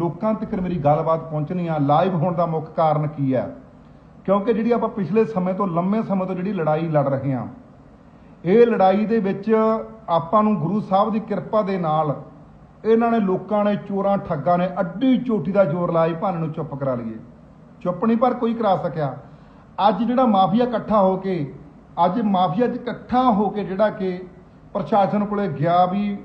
ਲੋਕਾਂ ਤੱਕ ਮੇਰੀ ਗੱਲਬਾਤ ਪਹੁੰਚਣੀ ਆ ਲਾਈਵ ਹੋਣ ਦਾ ਮੁੱਖ ਕਾਰਨ ਕੀ ਹੈ ਕਿਉਂਕਿ ਜਿਹੜੀ ਆਪਾਂ ਪਿਛਲੇ ਸਮੇਂ ਤੋਂ, ਲੰਮੇ ਸਮੇਂ ਤੋਂ ਜਿਹੜੀ ਲੜਾਈ ਲੜ ਰਹੇ ਹਾਂ ਇਹ ਲੜਾਈ ਦੇ ਵਿੱਚ ਆਪਾਂ ਨੂੰ ਗੁਰੂ ਸਾਹਿਬ ਦੀ ਕਿਰਪਾ ਦੇ ਨਾਲ ਇਹਨਾਂ ਨੇ ਲੋਕਾਂ ਨੇ ਚੋਰਾਂ ਠੱਗਾਂ ਨੇ ਅੱਡੀ ਚੋਟੀ ਦਾ ਜ਼ੋਰ ਲਾਇਆ, ਭਾਨ ਨੂੰ ਚੁੱਪ ਕਰਾ ਲਈਏ। ਚੁੱਪ ਨਹੀਂ, ਪਰ ਕੋਈ ਕਰਾ ਸਕਿਆ। ਅੱਜ ਜਿਹੜਾ ਮਾਫੀਆ ਇਕੱਠਾ ਹੋ ਕੇ, ਅੱਜ ਮਾਫੀਆ 'ਚ ਇਕੱਠਾ ਹੋ ਕੇ ਜਿਹੜਾ ਕਿ ਪ੍ਰਸ਼ਾਸਨ ਕੋਲੇ ਗਿਆ ਵੀ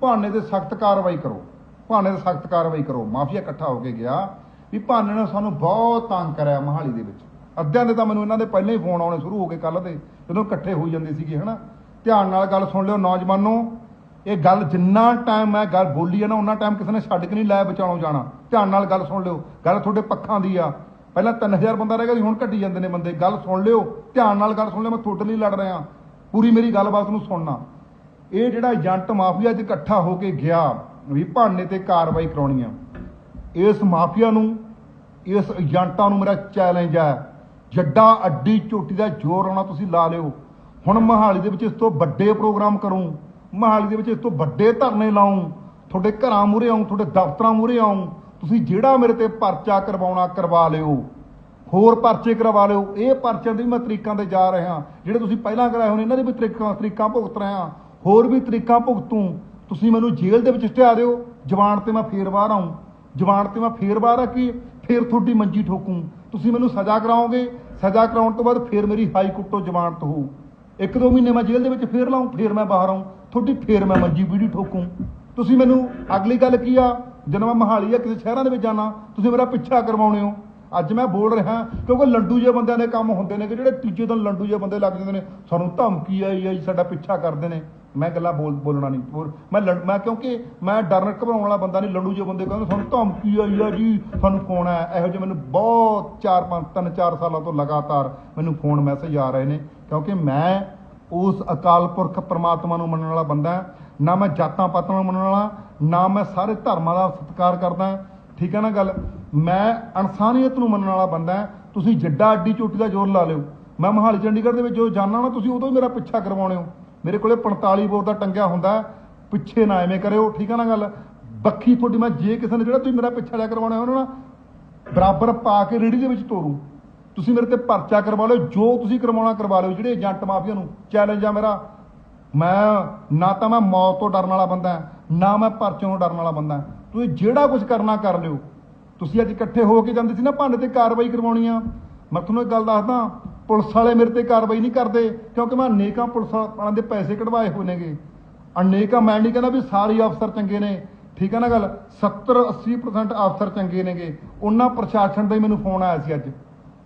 ਭਾਨੇ ਤੇ ਸਖਤ ਕਾਰਵਾਈ ਕਰੋ। ਭਾਨੇ ਤੇ ਸਖਤ ਕਾਰਵਾਈ ਕਰੋ, ਮਾਫੀਆ ਇਕੱਠਾ ਹੋ ਕੇ ਗਿਆ ਵੀ ਭਾਨੇ ਨੇ ਸਾਨੂੰ ਬਹੁਤ ਤੰਗ ਕਰਿਆ ਮਹਾਲੀ ਦੇ ਵਿੱਚ। ਅੱਧਿਆਂ ਦੇ ਤਾਂ ਮੈਨੂੰ ਇਹਨਾਂ ਦੇ ਪਹਿਲਾਂ ਹੀ ਫੋਨ ਆਉਣੇ ਸ਼ੁਰੂ ਹੋ ਗਏ ਕੱਲ ਦੇ, ਜਦੋਂ ਇਕੱਠੇ ਹੋਈ ਜਾਂਦੇ ਸੀਗੇ, ਹਨਾ? ਧਿਆਨ ਨਾਲ ਗੱਲ ਸੁਣ ਲਿਓ ਨੌਜਵਾਨੋ, ਇਹ ਗੱਲ ਜਿੰਨਾ ਟਾਈਮ ਮੈਂ ਗੱਲ ਬੋਲੀ ਹੈ ਨਾ ਉਹਨਾਂ ਟਾਈਮ ਕਿਸੇ ਨੇ ਛੱਡ ਕੇ ਨਹੀਂ ਲੈ ਬਚਾਉਣੋਂ ਜਾਣਾ। ਧਿਆਨ ਨਾਲ ਗੱਲ ਸੁਣ ਲਿਓ, ਗੱਲ ਤੁਹਾਡੇ ਪੱਖਾਂ ਦੀ ਆ। ਪਹਿਲਾਂ 3000 ਬੰਦਾ ਰਹਿ ਗਿਆ ਸੀ, ਹੁਣ ਘਟੀ ਜਾਂਦੇ ਨੇ ਬੰਦੇ। ਗੱਲ ਸੁਣ ਲਿਓ, ਧਿਆਨ ਨਾਲ ਗੱਲ ਸੁਣ ਲਿਓ, ਮੈਂ ਤੁਹਾਡੇ ਲਈ ਲੜ ਰਿਹਾ। ਪੂਰੀ ਮੇਰੀ ਗੱਲਬਾਤ ਨੂੰ ਸੁਣਨਾ। ਇਹ ਜਿਹੜਾ ਏਜੰਟ ਮਾਫੀਆ 'ਚ ਇਕੱਠਾ ਹੋ ਕੇ ਗਿਆ ਵੀ ਭਾਨੇ ਤੇ ਕਾਰਵਾਈ ਕਰਾਉਣੀ ਆ। ਇਸ ਮਾਫੀਆ ਨੂੰ, ਇਸ ਏਜੰਟਾਂ ਨੂੰ ਮੇਰਾ ਚੈਲੰਜ ਹੈ ਜੱਡਾ ਅੱਡੀ ਚੋਟੀ ਦਾ ਜ਼ੋਰ ਆਉਣਾ ਤੁਸੀਂ ਲਾ ਲਿਓ। ਹੁਣ ਮਹਾਲੀ ਦੇ ਵਿੱਚ ਇਸ ਤੋਂ ਵੱਡੇ ਪ੍ਰੋਗਰਾਮ ਕਰੂੰ। ਮਹਾਲੀ ਦੇ ਵਿੱਚ ਇਸ ਤੋਂ ਵੱਡੇ ਧਰਨੇ ਲਾਉਂ। ਤੁਹਾਡੇ ਘਰਾਂ ਮੂਹਰੇ ਆਉਂ, ਤੁਹਾਡੇ ਦਫ਼ਤਰਾਂ ਮੂਹਰੇ ਆਉਂ। ਤੁਸੀਂ ਜਿਹੜਾ ਮੇਰੇ ਤੇ ਪਰਚਾ ਕਰਵਾਉਣਾ ਕਰਵਾ ਲਿਓ। ਹੋਰ ਪਰਚੇ ਕਰਵਾ ਲਿਓ। ਇਹ ਪਰਚਿਆਂ ਦੇ ਵੀ ਮੈਂ ਤਰੀਕਾਂ ਤੇ ਜਾ ਰਿਹਾ। ਜਿਹੜੇ ਤੁਸੀਂ ਪਹਿਲਾਂ ਕਰਾਏ ਹੋਣੇ, ਇਹਨਾਂ ਦੇ ਵੀ ਤਰੀਕਾਂ ਤਰੀਕਾਂ ਭੁਗਤ ਰਿਹਾ। ਹੋਰ ਵੀ ਤਰੀਕਾਂ ਭੁਗਤੂ। ਤੁਸੀਂ ਮੈਨੂੰ ਜੇਲ੍ਹ ਦੇ ਵਿੱਚ ਸਟਿਆ ਦਿਓ, ਜਵਾਨ ਤੇ ਮੈਂ ਫੇਰ ਬਾਹਰ ਆਉਂ ਜਵਾਨ ਤੇ ਮੈਂ ਫੇਰ ਬਾਹਰ ਆ ਕਿ? ਫੇਰ ਤੁਹਾਡੀ ਮੰਜੀ ਠੋਕੂੰ। ਤੁਸੀਂ ਮੈਨੂੰ ਸਜ਼ਾ ਕਰਾਓਗੇ, ਸਜ਼ਾ ਕਰਾਉਣ ਤੋਂ ਬਾਅਦ ਫੇਰ ਮੇਰੀ ਹਾਈ ਕੋਰਟ ਤੋਂ ਜ਼ਮਾਨਤ ਹੋਊ। ਇੱਕ ਦੋ ਮਹੀਨੇ ਮੈਂ ਜੇਲ੍ਹ ਦੇ ਵਿੱਚ ਫੇਰ ਲਾਉਂ ਫੇਰ ਮੈਂ ਬਾਹਰ ਆਉਂ ਤੁਹਾਡੀ ਫੇਰ ਮੈਂ ਮੰਜੀ ਪੀੜੀ ਠੋਕੂੰ। ਤੁਸੀਂ ਮੈਨੂੰ ਅਗਲੀ ਗੱਲ ਕੀ ਆ? ਜਦੋਂ ਮੈਂ ਮਹਾਲੀ ਆ ਕਿਸੇ ਸ਼ਹਿਰਾਂ ਦੇ ਵਿੱਚ ਜਾਣਾ, ਤੁਸੀਂ ਮੇਰਾ ਪਿੱਛਾ ਕਰਵਾਉਣੇ ਹੋ। ਅੱਜ ਮੈਂ ਬੋਲ ਰਿਹਾ, ਕਿਉਂਕਿ ਲੰਡੂ ਜਿਹੇ ਬੰਦਿਆਂ ਦੇ ਕੰਮ ਹੁੰਦੇ ਨੇ ਕਿ ਜਿਹੜੇ ਤੀਜੇ ਦਿਨ ਲੰਡੂ ਜਿਹੇ ਬੰਦੇ ਲੱਗ ਜਾਂਦੇ ਨੇ। ਸਾਨੂੰ ਧਮਕੀ ਆਈ ਆ ਜੀ ਸਾਡਾ ਪਿੱਛਾ ਕਰਦੇ ਨੇ। ਮੈਂ ਗੱਲਾਂ ਬੋਲ ਬੋਲਣਾ ਨਹੀਂ। ਬੋਲ- ਮੈਂ ਲੜ- ਮੈਂ ਕਿਉਂਕਿ ਮੈਂ ਡਰਨ ਘਬਰਾਉਣ ਵਾਲਾ ਬੰਦਾ ਨਹੀਂ ਲੜੂ ਜਿਹੇ ਬੰਦੇ ਕਹਿੰਦੇ ਸਾਨੂੰ ਧਮਕੀ ਆਈ ਆ ਜੀ, ਸਾਨੂੰ ਫੋਨ ਆਇਆ। ਇਹੋ ਜਿਹੇ ਮੈਨੂੰ ਬਹੁਤ 4 5 3 4 ਸਾਲਾਂ ਤੋਂ ਲਗਾਤਾਰ ਮੈਨੂੰ ਫੋਨ ਮੈਸੇਜ ਆ ਰਹੇ ਨੇ, ਕਿਉਂਕਿ ਮੈਂ ਉਸ ਅਕਾਲ ਪੁਰਖ ਪ੍ਰਮਾਤਮਾ ਨੂੰ ਮੰਨਣ ਵਾਲਾ ਬੰਦਾ ਹਾਂ। ਨਾ ਮੈਂ ਜਾਤਾਂ ਪਾਤਾਂ ਨੂੰ ਮੰਨਣ ਵਾਲਾ, ਨਾ ਮੈਂ ਸਾਰੇ ਧਰਮਾਂ ਦਾ ਸਤਿਕਾਰ ਕਰਦਾ ਠੀਕ ਹੈ ਨਾ ਗੱਲ? ਮੈਂ ਇਨਸਾਨੀਅਤ ਨੂੰ ਮੰਨਣ ਵਾਲਾ ਬੰਦਾ ਹਾਂ। ਤੁਸੀਂ ਜੱਡਾ ਅੱਡੀ ਚੋਟੀ ਦਾ ਜ਼ੋਰ ਲਾ ਲਿਓ। ਮੈਂ ਮਹਾਲੀ ਚੰਡੀਗੜ੍ਹ ਦੇ ਵਿੱਚ ਜੋ ਜਾਣਾ ਨਾ, ਤੁਸੀਂ ਉਦੋਂ ਹੀ ਮੇਰਾ ਪਿੱਛਾ ਕਰਵਾਉਣੇ ਹੋ। ਮੇਰੇ ਕੋਲੇ 45 ਬੋਰ ਦਾ ਟੰਗਿਆ ਹੁੰਦਾ, ਪਿੱਛੇ ਨਾ ਐਵੇਂ ਕਰਿਓ, ਠੀਕ ਆ ਨਾ ਗੱਲ? ਬੱਖੀ ਤੁਹਾਡੀ ਮੈਂ ਜੇ ਕਿਸੇ ਨੇ ਜਿਹੜਾ ਤੁਸੀਂ ਮੇਰਾ ਪਿੱਛਾ ਲਿਆ ਕਰਵਾਉਣਾ ਉਹਨੂੰ ਨਾ ਬਰਾਬਰ ਪਾ ਕੇ ਰੇੜੀ ਦੇ ਵਿੱਚ ਤੋਰੂ। ਤੁਸੀਂ ਮੇਰੇ ਤੇ ਪਰਚਾ ਕਰਵਾ ਲਿਓ, ਜੋ ਤੁਸੀਂ ਕਰਵਾਉਣਾ ਕਰਵਾ ਲਿਓ, ਜਿਹੜੇ ਏਜੰਟ ਮਾਫੀਆ ਨੂੰ ਚੈਲੰਜ ਆ ਮੇਰਾ। ਮੈਂ ਨਾ ਤਾਂ ਮੈਂ ਮੌਤ ਤੋਂ ਡਰਨ ਵਾਲਾ ਬੰਦਾ ਨਾ ਮੈਂ ਪਰਚੇ ਤੋਂ ਡਰਨ ਵਾਲਾ ਬੰਦਾ ਤੁਸੀਂ ਜਿਹੜਾ ਕੁਝ ਕਰਨਾ ਕਰ ਲਿਓ। ਤੁਸੀਂ ਅੱਜ ਇਕੱਠੇ ਹੋ ਕੇ ਜਾਂਦੇ ਸੀ ਨਾ, ਭਾਂਡੇ ਤੇ ਕਾਰਵਾਈ ਕਰਵਾਉਣੀ ਆ। ਮੈਂ ਤੁਹਾਨੂੰ ਇੱਕ ਗੱਲ ਦੱਸਦਾ ਪੁਲਿਸ ਵਾਲੇ ਮੇਰੇ ਤੇ ਕਾਰਵਾਈ ਨਹੀਂ ਕਰਦੇ, ਕਿਉਂਕਿ ਮੈਂ ਅਨੇਕਾਂ ਪੁਲਿਸ ਵਾਲਿਆਂ ਦੇ ਪੈਸੇ ਕਢਵਾਏ ਹੋਏ ਨੇਗੇ। ਅਨੇਕਾਂ, ਮੈਂ ਨਹੀਂ ਕਹਿੰਦਾ ਵੀ ਸਾਰੇ ਅਫਸਰ ਚੰਗੇ ਨੇ, ਠੀਕ ਹੈ ਨਾ ਗੱਲ? 70 80% ਅਫਸਰ ਚੰਗੇ ਨੇਗੇ। ਉਹਨਾਂ ਪ੍ਰਸ਼ਾਸਨ ਦਾ ਹੀ ਮੈਨੂੰ ਫੋਨ ਆਇਆ ਸੀ ਅੱਜ।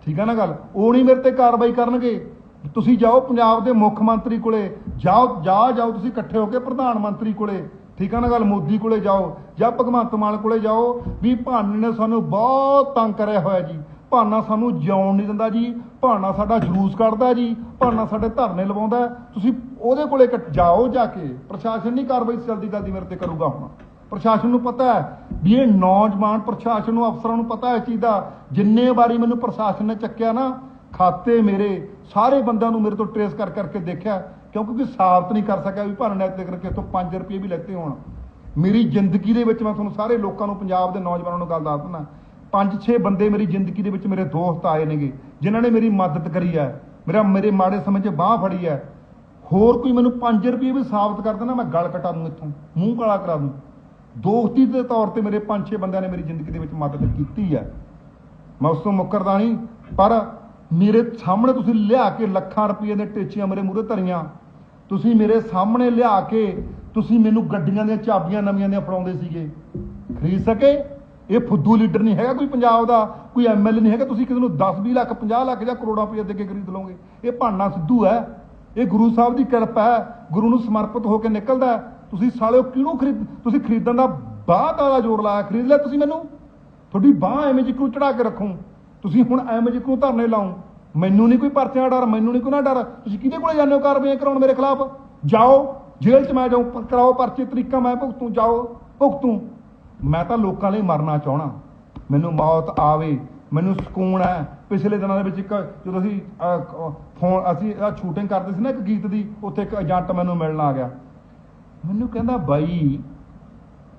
ਠੀਕ ਹੈ ਨਾ ਗੱਲ? ਉਹ ਨਹੀਂ ਮੇਰੇ ਤੇ ਕਾਰਵਾਈ ਕਰਨਗੇ। ਤੁਸੀਂ ਜਾਓ ਪੰਜਾਬ ਦੇ ਮੁੱਖ ਮੰਤਰੀ ਕੋਲੇ, ਜਾਓ, ਜਾ, ਜਾਓ ਤੁਸੀਂ ਇਕੱਠੇ ਹੋ ਕੇ ਪ੍ਰਧਾਨ ਮੰਤਰੀ ਕੋਲੇ। ਠੀਕ ਹੈ ਨਾ ਗੱਲ? ਮੋਦੀ ਕੋਲੇ ਜਾਓ ਜਾਂ ਭਗਵੰਤ ਮਾਨ ਕੋਲੇ ਜਾਓ, ਵੀ ਭਾਨੇ ਨੇ ਸਾਨੂੰ ਬਹੁਤ ਤੰਗ ਕਰਿਆ ਹੋਇਆ ਜੀ। ਭਾਨਾ ਸਾਨੂੰ ਜਿਉਣ ਨਹੀਂ ਦਿੰਦਾ ਜੀ ਭਾਨਾ ਸਾਡਾ ਜਲੂਸ ਕੱਢਦਾ ਜੀ ਭਾਨਾ ਸਾਡੇ ਧਰਨੇ ਲਵਾਉਂਦਾ ਤੁਸੀਂ ਉਹਦੇ ਕੋਲੇ ਜਾਓ ਜਾ ਕੇ, ਪ੍ਰਸ਼ਾਸਨ ਨਹੀਂ ਕਾਰਵਾਈ ਜਲਦੀ ਜਲਦੀ ਮੇਰੇ ਤੇ ਕਰੂਗਾ ਹੁਣ। ਪ੍ਰਸ਼ਾਸਨ ਨੂੰ ਪਤਾ ਹੈ ਵੀ ਇਹ ਨੌਜਵਾਨ ਪ੍ਰਸ਼ਾਸਨ ਨੂੰ, ਅਫਸਰਾਂ ਨੂੰ ਪਤਾ ਹੈ ਚੀਜ਼ ਦਾ। ਜਿੰਨੇ ਵਾਰੀ ਮੈਨੂੰ ਪ੍ਰਸ਼ਾਸਨ ਨੇ ਚੱਕਿਆ ਨਾ, ਖਾਤੇ ਮੇਰੇ, ਸਾਰੇ ਬੰਦਿਆਂ ਨੂੰ ਮੇਰੇ ਤੋਂ ਟ੍ਰੇਸ ਕਰ ਕਰਕੇ ਦੇਖਿਆ, ਕਿਉਂਕਿ ਕੋਈ ਸਾਬਤ ਨਹੀਂ ਕਰ ਸਕਿਆ ਵੀ ਭਾਰਤ ਨੈਤਿਕ ਕਰਕੇ ਤੋਂ 5 ਰੁਪਏ ਵੀ ਲੈਤੇ ਹੋਣ। ਮੇਰੀ ਜ਼ਿੰਦਗੀ ਦੇ ਵਿੱਚ ਮੈਂ ਤੁਹਾਨੂੰ ਸਾਰੇ ਲੋਕਾਂ ਨੂੰ, ਪੰਜਾਬ ਦੇ ਨੌਜਵਾਨਾਂ ਨੂੰ ਗੱਲ ਦੱਸਣਾ 5-6 ਬੰਦੇ ਮੇਰੀ ਜ਼ਿੰਦਗੀ ਦੇ ਵਿੱਚ ਮੇਰੇ ਦੋਸਤ ਆਏ ਨੇਗੇ, ਜਿਨ੍ਹਾਂ ਨੇ ਮੇਰੀ ਮਦਦ ਕਰੀ ਹੈ, ਮੇਰਾ, ਮੇਰੇ ਮਾੜੇ ਸਮੇਂ 'ਚ ਬਾਹ ਫੜੀ ਹੈ। ਹੋਰ ਕੋਈ ਮੈਨੂੰ 5 ਰੁਪਏ ਵੀ ਸਾਬਤ ਕਰ ਦੇਣਾ, ਮੈਂ ਗਲ ਕਟਾ ਦੂੰ ਇੱਥੋਂ, ਮੂੰਹ ਕਾਲਾ ਕਰਾ ਦੂੰ। ਦੋਸਤੀ ਦੇ ਤੌਰ ਤੇ ਮੇਰੇ 5-6 ਬੰਦਿਆਂ ਨੇ ਮੇਰੀ ਜ਼ਿੰਦਗੀ ਦੇ ਵਿੱਚ ਮਦਦ ਕੀਤੀ ਹੈ। ਮੈਂ ਉਸ ਤੋਂ ਮੁੱਕਰਦਾ ਨਹੀਂ, ਪਰ ਮੇਰੇ ਸਾਹਮਣੇ ਤੁਸੀਂ ਲਿਆ ਕੇ ਲੱਖਾਂ ਰੁਪਏ ਦੇ ਟੇਚੀਆਂ ਮੇਰੇ ਮੂਹਰੇ ਧਰੀਆਂ। ਤੁਸੀਂ ਮੇਰੇ ਸਾਹਮਣੇ ਲਿਆ ਕੇ ਤੁਸੀਂ ਮੈਨੂੰ ਗੱਡੀਆਂ ਦੀਆਂ ਚਾਬੀਆਂ ਨਵੀਆਂ ਦੀਆਂ ਫੜਾਉਂਦੇ ਸੀਗੇ। ਖਰੀਦ ਸਕੇ? ਇਹ ਫੁੱਦੂ ਲੀਡਰ ਨਹੀਂ ਹੈਗਾ ਕੋਈ ਪੰਜਾਬ ਦਾ, ਕੋਈ ਐਮਐਲਏ ਨਹੀਂ ਹੈਗਾ। ਤੁਸੀਂ ਕਿਸੇ ਨੂੰ 10 20 ਲੱਖ 50 ਲੱਖ ਜਾਂ ਕਰੋੜਾਂ ਰੁਪਏ ਦੇ ਕੇ ਖਰੀਦ ਲਓਗੇ। ਇਹ ਭਾਨਾ ਸਿੱਧੂ ਹੈ। ਇਹ ਗੁਰੂ ਸਾਹਿਬ ਦੀ ਕਿਰਪਾ ਹੈ। ਗੁਰੂ ਨੂੰ ਸਮਰਪਿਤ ਹੋ ਕੇ ਨਿਕਲਦਾ ਤੁਸੀਂ ਸਾਲਿਓ ਕਿਹਨੂੰ ਖਰੀਦ, ਤੁਸੀਂ ਖਰੀਦਣ ਦਾ ਬਾਤ ਵਾਲਾ ਜ਼ੋਰ ਲਾਇਆ, ਖਰੀਦ ਲਿਆ ਤੁਸੀਂ ਮੈਨੂੰ? ਤੁਹਾਡੀ ਬਾਹ ਐਵੇਂ ਜਿਕਰੂ ਚੜਾ ਕੇ ਰੱਖੂ? ਤੁਸੀਂ ਹੁਣ ਐਵੇਂ ਜਿਕਰੂ ਧਰਨੇ ਲਾਉ ਮੈਨੂੰ ਨਹੀਂ ਕੋਈ ਪਰਚਿਆਂ ਦਾ ਡਰ, ਮੈਨੂੰ ਨਹੀਂ ਕੋਈ ਨਾ ਡਰ। ਤੁਸੀਂ ਕਿਹਦੇ ਕੋਲੇ ਜਾਂਦੇ ਹੋ ਕਾਰਵਾਈਆਂ ਕਰਾਉਣ ਮੇਰੇ ਖਿਲਾਫ? ਜਾਓ, ਜੇਲ੍ਹ 'ਚ ਮੈਂ ਜਾਉਂ ਕਰਾਓ ਪਰਚੇ, ਤਰੀਕਾ ਮੈਂ ਭੁਗਤੂ, ਜਾਓ, ਭੁਗਤੂ। ਮੈਂ ਤਾਂ ਲੋਕਾਂ ਲਈ ਮਰਨਾ ਚਾਹਣਾ ਮੈਨੂੰ ਮੌਤ ਆਵੇ, ਮੈਨੂੰ ਸਕੂਨ ਹੈ। ਪਿਛਲੇ ਦਿਨਾਂ ਦੇ ਵਿੱਚ ਇੱਕ ਜਦੋਂ ਅਸੀਂ ਫੋਨ, ਅਸੀਂ ਸ਼ੂਟਿੰਗ ਕਰਦੇ ਸੀ ਨਾ ਇੱਕ ਗੀਤ ਦੀ, ਉੱਥੇ ਇੱਕ ਏਜੰਟ ਮੈਨੂੰ ਮਿਲਣ ਆ ਗਿਆ। ਮੈਨੂੰ ਕਹਿੰਦਾ, ਬਾਈ,